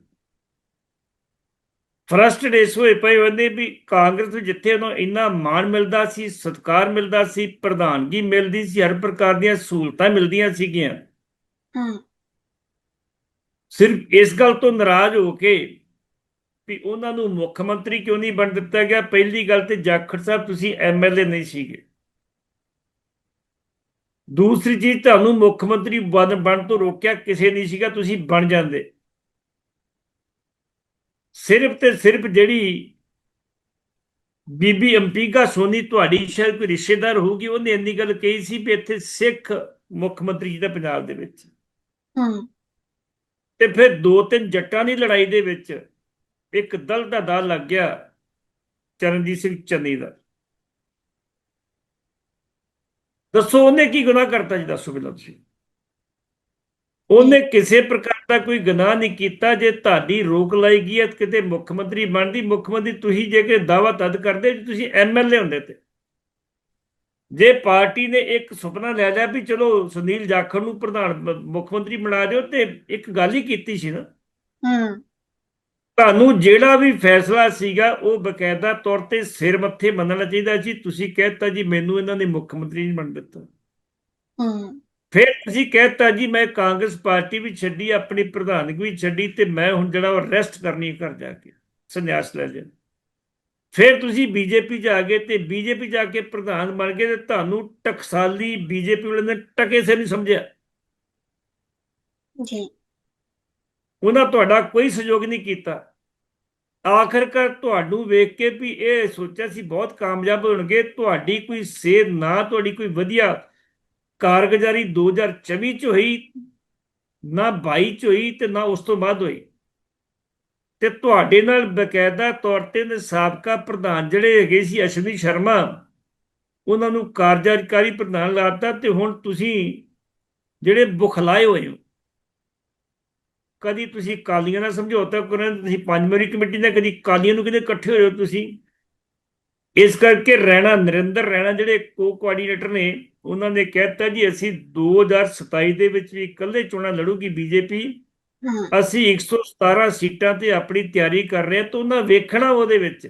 ਫਰਸਟ੍ਰੇਟ ਇਸ ਹੋਏ ਪਏ ਹੁੰਦੇ ਵੀ ਕਾਂਗਰਸ ਨੂੰ ਜਿੱਥੇ ਉਹਨੂੰ ਇੰਨਾ ਮਾਣ ਮਿਲਦਾ ਸੀ ਸਤਿਕਾਰ ਮਿਲਦਾ ਸੀ ਪ੍ਰਧਾਨਗੀ ਮਿਲਦੀ ਸੀ ਹਰ ਪ੍ਰਕਾਰ ਦੀਆਂ ਸਹੂਲਤਾਂ ਮਿਲਦੀਆਂ ਸੀਗੀਆਂ। ਹੂੰ। ਸਿਰਫ ਇਸ ਗੱਲ ਤੋਂ ਨਾਰਾਜ਼ ਹੋ ਕੇ ਵੀ ਉਹਨਾਂ ਨੂੰ ਮੁੱਖ ਮੰਤਰੀ ਕਿਉਂ ਨਹੀਂ ਬਣ ਦਿੱਤਾ ਗਿਆ? ਪਹਿਲੀ ਗੱਲ ਤੇ ਜਾਖੜ ਸਾਹਿਬ ਤੁਸੀਂ ਐਮਐਲਏ ਨਹੀਂ ਸੀਗੇ। ਦੂਸਰੀ ਚੀਜ਼ ਤੁਹਾਨੂੰ ਮੁੱਖ ਮੰਤਰੀ ਬਣ ਬਣ ਤੋਂ ਰੋਕਿਆ ਕਿਸੇ ਨਹੀਂ ਸੀਗਾ ਤੁਸੀਂ ਬਣ ਜਾਂਦੇ। ਸਿਰਫ ਤੇ ਸਿਰਫ ਜਿਹੜੀ ਬੀਬੀ ਅੰਪੀਗਾ ਸੋਨੀ ਤੁਹਾਡੀ ਸ਼ਾਇਦ ਕੋਈ ਰਿਸ਼ਤੇਦਾਰ ਹੋਊਗੀ ਉਹਨੇ ਇੰਨੀ ਗੱਲ ਕਹੀ ਸੀ ਵੀ ਇੱਥੇ ਸਿੱਖ ਮੁੱਖ ਮੰਤਰੀ ਜੀ ਦਾ ਪੰਜਾਬ ਦੇ ਵਿੱਚ। ਹੂੰ। ਤੇ ਫਿਰ ਦੋ ਤਿੰਨ ਜੱਟਾਂ ਦੀ ਲੜਾਈ ਦੇ ਵਿੱਚ ਇੱਕ ਦਲ ਦਾ ਦਾ ਲੱਗ ਗਿਆ ਚਰਨਜੀਤ ਸਿੰਘ ਚੰਨੀ ਦਾ। ਦੱਸੋ ਉਹਨੇ ਕੀ ਗੁਨਾਹ ਕਰਤਾ ਜੀ, ਦੱਸੋ ਪਹਿਲਾਂ ਤੁਸੀਂ। ਉਹਨੇ ਕਿਸੇ ਪ੍ਰਕਾਰ ਦਾ ਕੋਈ ਗੁਨਾਹ ਨਹੀਂ ਕੀਤਾ, ਜੇ ਤੁਹਾਡੀ ਰੋਕ ਲਾਈ ਗਈ ਹੈ ਕਿਤੇ ਮੁੱਖ ਮੰਤਰੀ ਬਣਦੀ, ਮੁੱਖ ਮੰਤਰੀ ਤੁਸੀਂ ਜੇ ਕਿ ਦਾਵਾ ਤਦ ਕਰਦੇ ਜੇ ਤੁਸੀਂ ਐਮਐਲਏ ਹੁੰਦੇ ਤੇ। ਜੇ ਪਾਰਟੀ ਨੇ ਇੱਕ ਸੁਪਨਾ ਲੈ ਲਿਆ ਵੀ ਚਲੋ ਸੁਨੀਲ ਜਾਖੜ ਨੂੰ ਪ੍ਰਧਾਨ ਮੁੱਖ ਮੰਤਰੀ ਬਣਾ ਦਿਓ ਤੇ ਇੱਕ ਗੱਲ ਹੀ ਕੀਤੀ ਸੀ ਨਾ। ਹੂੰ। ਤੁਹਾਨੂੰ ਜਿਹੜਾ ਵੀ ਫੈਸਲਾ ਸੀਗਾ ਉਹ ਬਕਾਇਦਾ ਤੌਰ ਤੇ ਸਿਰ ਮੱਥੇ ਮੰਨਣਾ ਚਾਹੀਦਾ ਸੀ। ਤੁਸੀਂ ਕਹਿਤਾ ਜੀ ਮੈਨੂੰ ਇਹਨਾਂ ਨੇ ਮੁੱਖ ਮੰਤਰੀ ਨਹੀਂ ਬਣ ਦਿੱਤਾ। ਹੂੰ। ਫਿਰ ਤੁਸੀਂ ਕਹਿਤਾ ਜੀ ਮੈਂ ਕਾਂਗਰਸ ਪਾਰਟੀ ਵੀ ਛੱਡੀ ਆਪਣੀ ਪ੍ਰਧਾਨਗੀ ਵੀ ਛੱਡੀ ਤੇ ਮੈਂ ਹੁਣ ਜਿਹੜਾ ਉਹ ਰੈਸਟ ਕਰਨੀ ਘਰ ਜਾ ਕੇ ਸੰਨਿਆਸ ਲੈ ਲਿਆ ਫਿਰ ਤੁਸੀਂ ਬੀਜੇਪੀ ਜਾ ਗਏ ਤੇ ਬੀਜੇਪੀ ਜਾ ਕੇ ਪ੍ਰਧਾਨ ਬਣ ਗਏ ਤੇ ਤੁਹਾਨੂੰ ਟਕਸਾਲੀ ਬੀਜੇਪੀ ਵਾਲੇ ਨੇ ਟਕੇ ਸੇ ਨਹੀਂ ਸਮਝਿਆ। ਜੀ। ਉਹਨਾਂ ਤੁਹਾਡਾ ਕੋਈ ਸਹਿਯੋਗ ਨਹੀਂ ਕੀਤਾ। ਆਖਰਕਾਰ ਤੁਹਾਨੂੰ ਵੇਖ ਕੇ ਵੀ ਇਹ ਸੋਚਿਆ ਸੀ ਬਹੁਤ ਕਾਮਯਾਬ ਹੋਣਗੇ। ਤੁਹਾਡੀ ਕੋਈ ਸੇਧ ਨਾ, ਤੁਹਾਡੀ ਕੋਈ ਵਧੀਆ ਕਾਰਗੁਜ਼ਾਰੀ 2024 ਚ ਹੋਈ, ਨਾ 22 ਚ ਹੋਈ ਤੇ ਨਾ ਉਸ ਤੋਂ ਬਾਅਦ ਹੋਈ। ਤੇ ਤੁਹਾਡੇ ਨਾਲ ਬਕਾਇਦਾ ਤੌਰ ਤੇ ਨੇ ਸਾਬਕਾ ਪ੍ਰਧਾਨ ਜਿਹੜੇ ਹੈਗੇ ਸੀ ਅਸ਼ਵਨੀ ਸ਼ਰਮਾ, ਉਹਨਾਂ ਨੂੰ ਕਾਰਜਕਾਰੀ ਪ੍ਰਧਾਨ ਲਾਤਾ ਤੇ ਹੁਣ ਤੁਸੀਂ ਜਿਹੜੇ ਬੁਖਲਾਏ ਹੋਏ ਹੋ। ਕਦੀ ਤੁਸੀਂ ਕਾਲੀਆਂ ਨਾਲ ਸਮਝੌਤਾ ਕਰਨ ਤੁਸੀਂ ਪੰਜ ਮੈਂਬਰੀ ਕਮੇਟੀ ਨਾਲ ਕਦੀ ਕਾਲੀਆਂ ਨੂੰ ਕਿਤੇ ਇਕੱਠੇ ਹੋ ਤੁਸੀਂ? ਇਸ ਕਰਕੇ ਰਹਿਣਾ ਨਰਿੰਦਰ ਰਹਿਣਾ ਜਿਹੜੇ ਕੋ ਕੋਆਰਡੀਨੇਟਰ ਨੇ ਉਹਨਾਂ ਨੇ ਕਹਿਤਾ ਜੀ ਅਸੀਂ 2027 ਦੇ ਵਿੱਚ ਵੀ ਇਕੱਲੇ ਚੋਣਾਂ ਲੜੂਗੀ ਬੀਜੇਪੀ ਅਸੀਂ 117 ਸੀਟਾਂ ਤੇ ਆਪਣੀ ਤਿਆਰੀ ਕਰ ਰਹੇ ਹਾਂ ਤਾਂ ਉਹਨਾਂ ਵੇਖਣਾ ਉਹਦੇ ਵਿੱਚ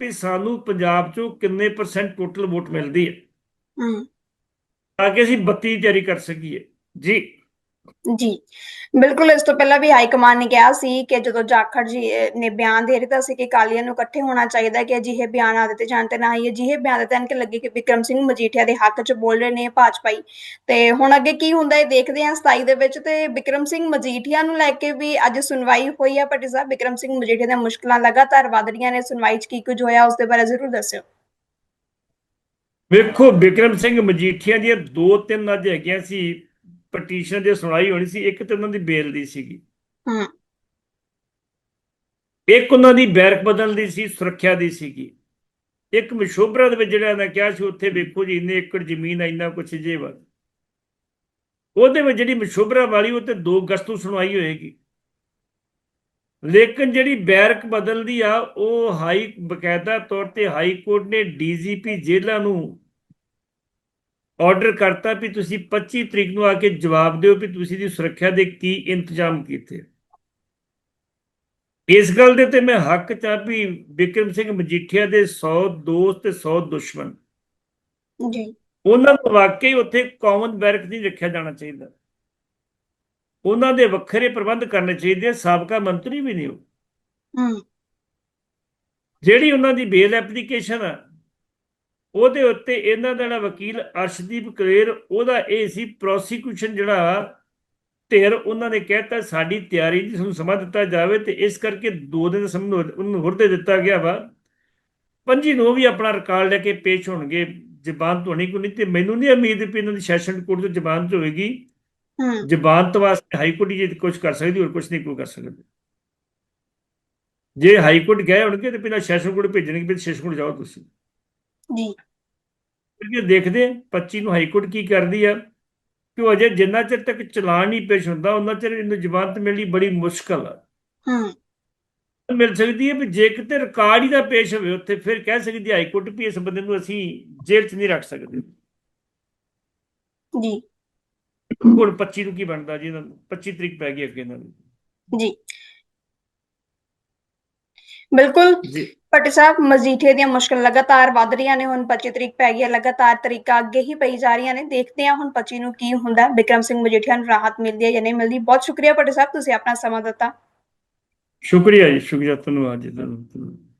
ਵੀ ਸਾਨੂੰ ਪੰਜਾਬ ਚੋਂ ਕਿੰਨੇ ਪਰਸੈਂਟ ਟੋਟਲ ਵੋਟ ਮਿਲਦੀ ਹੈ। ਹੂੰ। ਤਾਂ ਕਿ ਅਸੀਂ 32 ਦੀ ਤਿਆਰੀ ਕਰ ਸਕੀਏ। ਜੀ। ਜੀ। ਬਿਲਕੁਲ, ਇਸ ਤੋਂ ਪਹਿਲਾਂ ਵੀ ਹਾਈ ਕਮਾਂਡ ਨੇ ਕਿਹਾ ਸੀ ਕਿ ਜਦੋਂ ਜਾਖੜ ਜੀ ਨੇ ਬਿਆਨ ਦੇ ਦਿੱਤਾ ਸੀ ਕਿ ਕਾਲੀਆਂ ਨੂੰ ਇਕੱਠੇ ਹੋਣਾ ਚਾਹੀਦਾ ਕਿ ਅਜਿਹੇ ਬਿਆਨ ਆ ਦਿੱਤੇ ਜਾਣ ਤੇ ਨਾ ਹੀ ਅਜਿਹੇ ਬਿਆਨ ਦਿੱਤੇ ਹਨ ਕਿ ਲੱਗੇ ਕਿ ਵਿਕਰਮ ਸਿੰਘ ਮਜੀਠੀਆ ਦੇ ਹੱਕ 'ਚ ਬੋਲ ਰਹੇ ਨੇ ਭਾਜਪਾਈ। ਤੇ ਹੁਣ ਅੱਗੇ ਕੀ ਹੁੰਦਾ ਹੈ ਦੇਖਦੇ ਹਾਂ 27 ਦੇ ਵਿੱਚ ਤੇ ਵਿਕਰਮ ਸਿੰਘ ਮਜੀਠੀਆ ਨੂੰ ਲੈ ਕੇ ਵੀ ਅੱਜ ਸੁਣਵਾਈ ਹੋਈ ਹੈ। ਭੱਟੀ ਸਾਹਿਬ, ਵਿਕਰਮ ਸਿੰਘ ਮਜੀਠੀਆ ਦੀਆਂ ਮੁਸ਼ਕਲਾਂ ਲਗਾਤਾਰ ਵਧ ਰਹੀਆਂ ਨੇ, ਸੁਣਵਾਈ 'ਚ ਕੀ ਕੁਝ ਹੋਇਆ ਉਸ ਦੇ ਬਾਰੇ ਜ਼ਰੂਰ ਦੱਸਿਓ। ਵੇਖੋ, ਵਿਕਰਮ ਸਿੰਘ ਮਜੀਠੀਆ ਦੀਆਂ ਦੋ ਤਿੰਨ ਅੱਜ ਹੈਗੀਆਂ ਸੀ। ਪਟੀਸ਼ਨ ਦੀ ਸੁਣਾਈ ਹੋਣੀ ਸੀ ਇੱਕ ਤੇ ਉਹਨਾਂ ਦੀ ਬੇਲ ਦੀ ਸੀਗੀ। ਹੂੰ। ਇੱਕ ਉਹਨਾਂ ਦੀ ਬੈਰਕ ਬਦਲ ਦੀ ਸੀ ਸੁਰੱਖਿਆ ਦੀ ਸੀਗੀ। ਇੱਕ ਮਸ਼ੋਬਰਾ ਦੇ ਵਿੱਚ ਜਿਹੜਾ ਮੈਂ ਕਿਹਾ ਸੀ ਉੱਥੇ ਵੇਖੋ ਜੀ ਇੰਨੇ ਏਕੜ ਜ਼ਮੀਨ ਆ ਇੰਨਾ ਕੁਛ ਜੇ ਵਾ। ਉਹਦੇ ਵਿੱਚ ਜਿਹੜੀ ਮਸ਼ੋਬਰਾ ਵਾਲੀ ਉਹ ਤੇ 2 ਅਗਸਤ ਨੂੰ ਸੁਣਵਾਈ ਹੋਏਗੀ। ਲੇਕਿਨ ਜਿਹੜੀ ਬੈਰਕ ਬਦਲਦੀ ਆ ਉਹ ਹਾਈ ਬਕਾਇਦਾ ਤੌਰ ਤੇ ਹਾਈ ਕੋਰਟ ਨੇ ਡੀਜੀਪੀ ਜੇਲ੍ਹਾਂ ਨੂੰ ਆਰਡਰ ਕਰਤਾ ਵੀ ਤੁਸੀਂ 25 ਤਰੀਕ ਨੂੰ ਆ ਕੇ ਜਵਾਬ ਦਿਓ ਵੀ ਤੁਸੀਂ ਦੀ ਸੁਰੱਖਿਆ ਦੇ ਕੀ ਇੰਤਜ਼ਾਮ ਕੀਤੇ। ਇਸ ਗੱਲ ਦੇ ਤੇ ਮੈਂ ਹੱਕ ਚਾਹ ਵੀ ਵਿਕਰਮ ਸਿੰਘ ਮਜੀਠੀਆ ਦੇ 100 ਦੋਸਤ ਤੇ 100 ਦੁਸ਼ਮਣ। ਜੀ। ਉਹਨਾਂ ਨੂੰ ਵਾਕਈ ਉੱਥੇ ਕਾਮਨ ਬੈਰਕ ਨਹੀਂ ਰੱਖਿਆ ਜਾਣਾ ਚਾਹੀਦਾ। ਉਹਨਾਂ ਦੇ ਵੱਖਰੇ ਪ੍ਰਬੰਧ ਕਰਨੇ ਚਾਹੀਦੇ ਆ, ਸਾਬਕਾ ਮੰਤਰੀ ਵੀ ਨਹੀਂ ਉਹ। ਹੂੰ। ਜਿਹੜੀ ਉਹਨਾਂ ਦੀ ਬੇਲ ਐਪਲੀਕੇਸ਼ਨ ਆ ਉਹਦੇ ਉੱਤੇ ਇਹਨਾਂ ਦਾ ਜਿਹੜਾ ਵਕੀਲ ਅਰਸ਼ਦੀਪ ਕਲੇਰ ਉਹਦਾ ਇਹ ਸੀ ਪ੍ਰੋਸੀਕਿਊਸ਼ਨ ਜਿਹੜਾ ਧਿਰ ਉਹਨਾਂ ਨੇ ਕਹਿਤਾ ਸਾਡੀ ਤਿਆਰੀ ਦੀ ਸਾਨੂੰ ਸਮਾਂ ਦਿੱਤਾ ਜਾਵੇ ਤੇ ਇਸ ਕਰਕੇ ਦੋ ਦਿਨ ਦਾ ਸਮਾਂ ਉਹਨੂੰ ਹੋਰ ਦੇ ਦਿੱਤਾ ਗਿਆ ਵਾ। ਪੰਜੀ ਨੂੰ ਵੀ ਆਪਣਾ ਰਿਕਾਰਡ ਲੈ ਕੇ ਪੇਸ਼ ਹੋਣਗੇ ਜ਼ਬਾਨ ਕੋਈ ਨਹੀਂ ਤੇ ਮੈਨੂੰ ਨਹੀਂ ਉਮੀਦ ਵੀ ਇਹਨਾਂ ਦੀ ਸੈਸ਼ਨ ਕੋਰਟ ਤੋਂ ਜ਼ਬਾਨਤ ਹੋਏਗੀ। ਹੂੰ। ਜ਼ਬਾਨਤ ਵਾਸਤੇ ਹਾਈ ਕੋਰਟ ਜੇ ਕੁਝ ਕਰ ਸਕਦੀ ਹੋਰ ਕੁਝ ਨਹੀਂ ਕੋਈ ਕਰ ਸਕਦਾ। ਜੇ ਹਾਈ ਕੋਰਟ ਗਏ ਹੋਣਗੇ ਤੇ ਪਹਿਲਾਂ ਸੈਸ਼ਨ ਕੋਰਟ ਭੇਜਣਗੇ ਫਿਰ ਸੈਸ਼ਨ ਕੋਰਟ ਜਾਓ ਤੁਸੀਂ। ਜੀ। ਕਿਉਂਕਿ ਦੇਖਦੇ ਹਾਂ 25 ਨੂੰ ਹਾਈ ਕੋਰਟ ਕੀ ਕਰਦੀ ਆ। ਕਿ ਉਹ ਅਜੇ ਜਿੰਨਾ ਚਿਰ ਤੱਕ ਚਲਾਨ ਨਹੀਂ ਪੇਸ਼ ਹੁੰਦਾ ਉਹਨਾਂ ਚਿਰ ਇਹਨੂੰ ਜ਼ਮਾਨਤ ਮਿਲਣੀ ਬੜੀ ਮੁਸ਼ਕਲ ਆ। ਹੂੰ। ਮਿਲ ਸਕਦੀ ਹੈ ਵੀ ਜੇ ਕਿਤੇ ਰਿਕਾਰਡ ਹੀ ਦਾ ਪੇਸ਼ ਹੋਵੇ ਉੱਥੇ ਫਿਰ ਕਹਿ ਸਕਦੀ ਹਾਈ ਕੋਰਟ ਵੀ ਇਸ ਬੰਦੇ ਨੂੰ ਅਸੀਂ ਜੇਲ੍ਹ 'ਚ ਨਹੀਂ ਰੱਖ ਸਕਦੇ। ਜੀ। ਹੁਣ 25 ਨੂੰ ਕੀ ਬਣਦਾ ਜੀ ਇਹਨਾਂ ਨੂੰ? 25 ਤਰੀਕ ਪੈ ਗਈ ਅੱਗੇ ਇਹਨਾਂ ਨੂੰ ਜੀ। ਬਿਲਕੁਲ। ਜੀ। ਭੱਟੀ ਸਾਹਿਬ ਮਜੀਠੀਆ ਦੀਆਂ ਮੁਸ਼ਕਲ ਲਗਾਤਾਰ ਵੱਧ ਰਹੀਆਂ ਨੇ, ਹੁਣ 25 ਤਰੀਕ ਪੈ ਗਈ ਹੈ, ਲਗਾਤਾਰ ਤਰੀਕਾ ਅੱਗੇ ਹੀ ਪਈ ਜਾ ਰਹੀਆਂ ਨੇ। ਦੇਖਦੇ ਹਾਂ ਹੁਣ 25 ਨੂੰ ਕੀ ਹੁੰਦਾ। ਹੈ। ਵਿਕਰਮ ਸਿੰਘ ਮਜੀਠੀਆ ਨੂੰ ਰਾਹਤ ਮਿਲਦੀ ਹੈ ਜਾਂ ਨਹੀਂ ਮਿਲਦੀ। ਬਹੁਤ ਸ਼ੁਕਰੀਆ ਭੱਟੀ ਸਾਹਿਬ, ਤੁਸੀਂ ਆਪਣਾ ਸਮਾਂ ਦਿੱਤਾ। ਸ਼ੁਕਰੀਆ ਜੀ, ਸ਼ੁਕਰੀਆ ਧੰਨਵਾਦ ਜੀ ਤੁਹਾਨੂੰ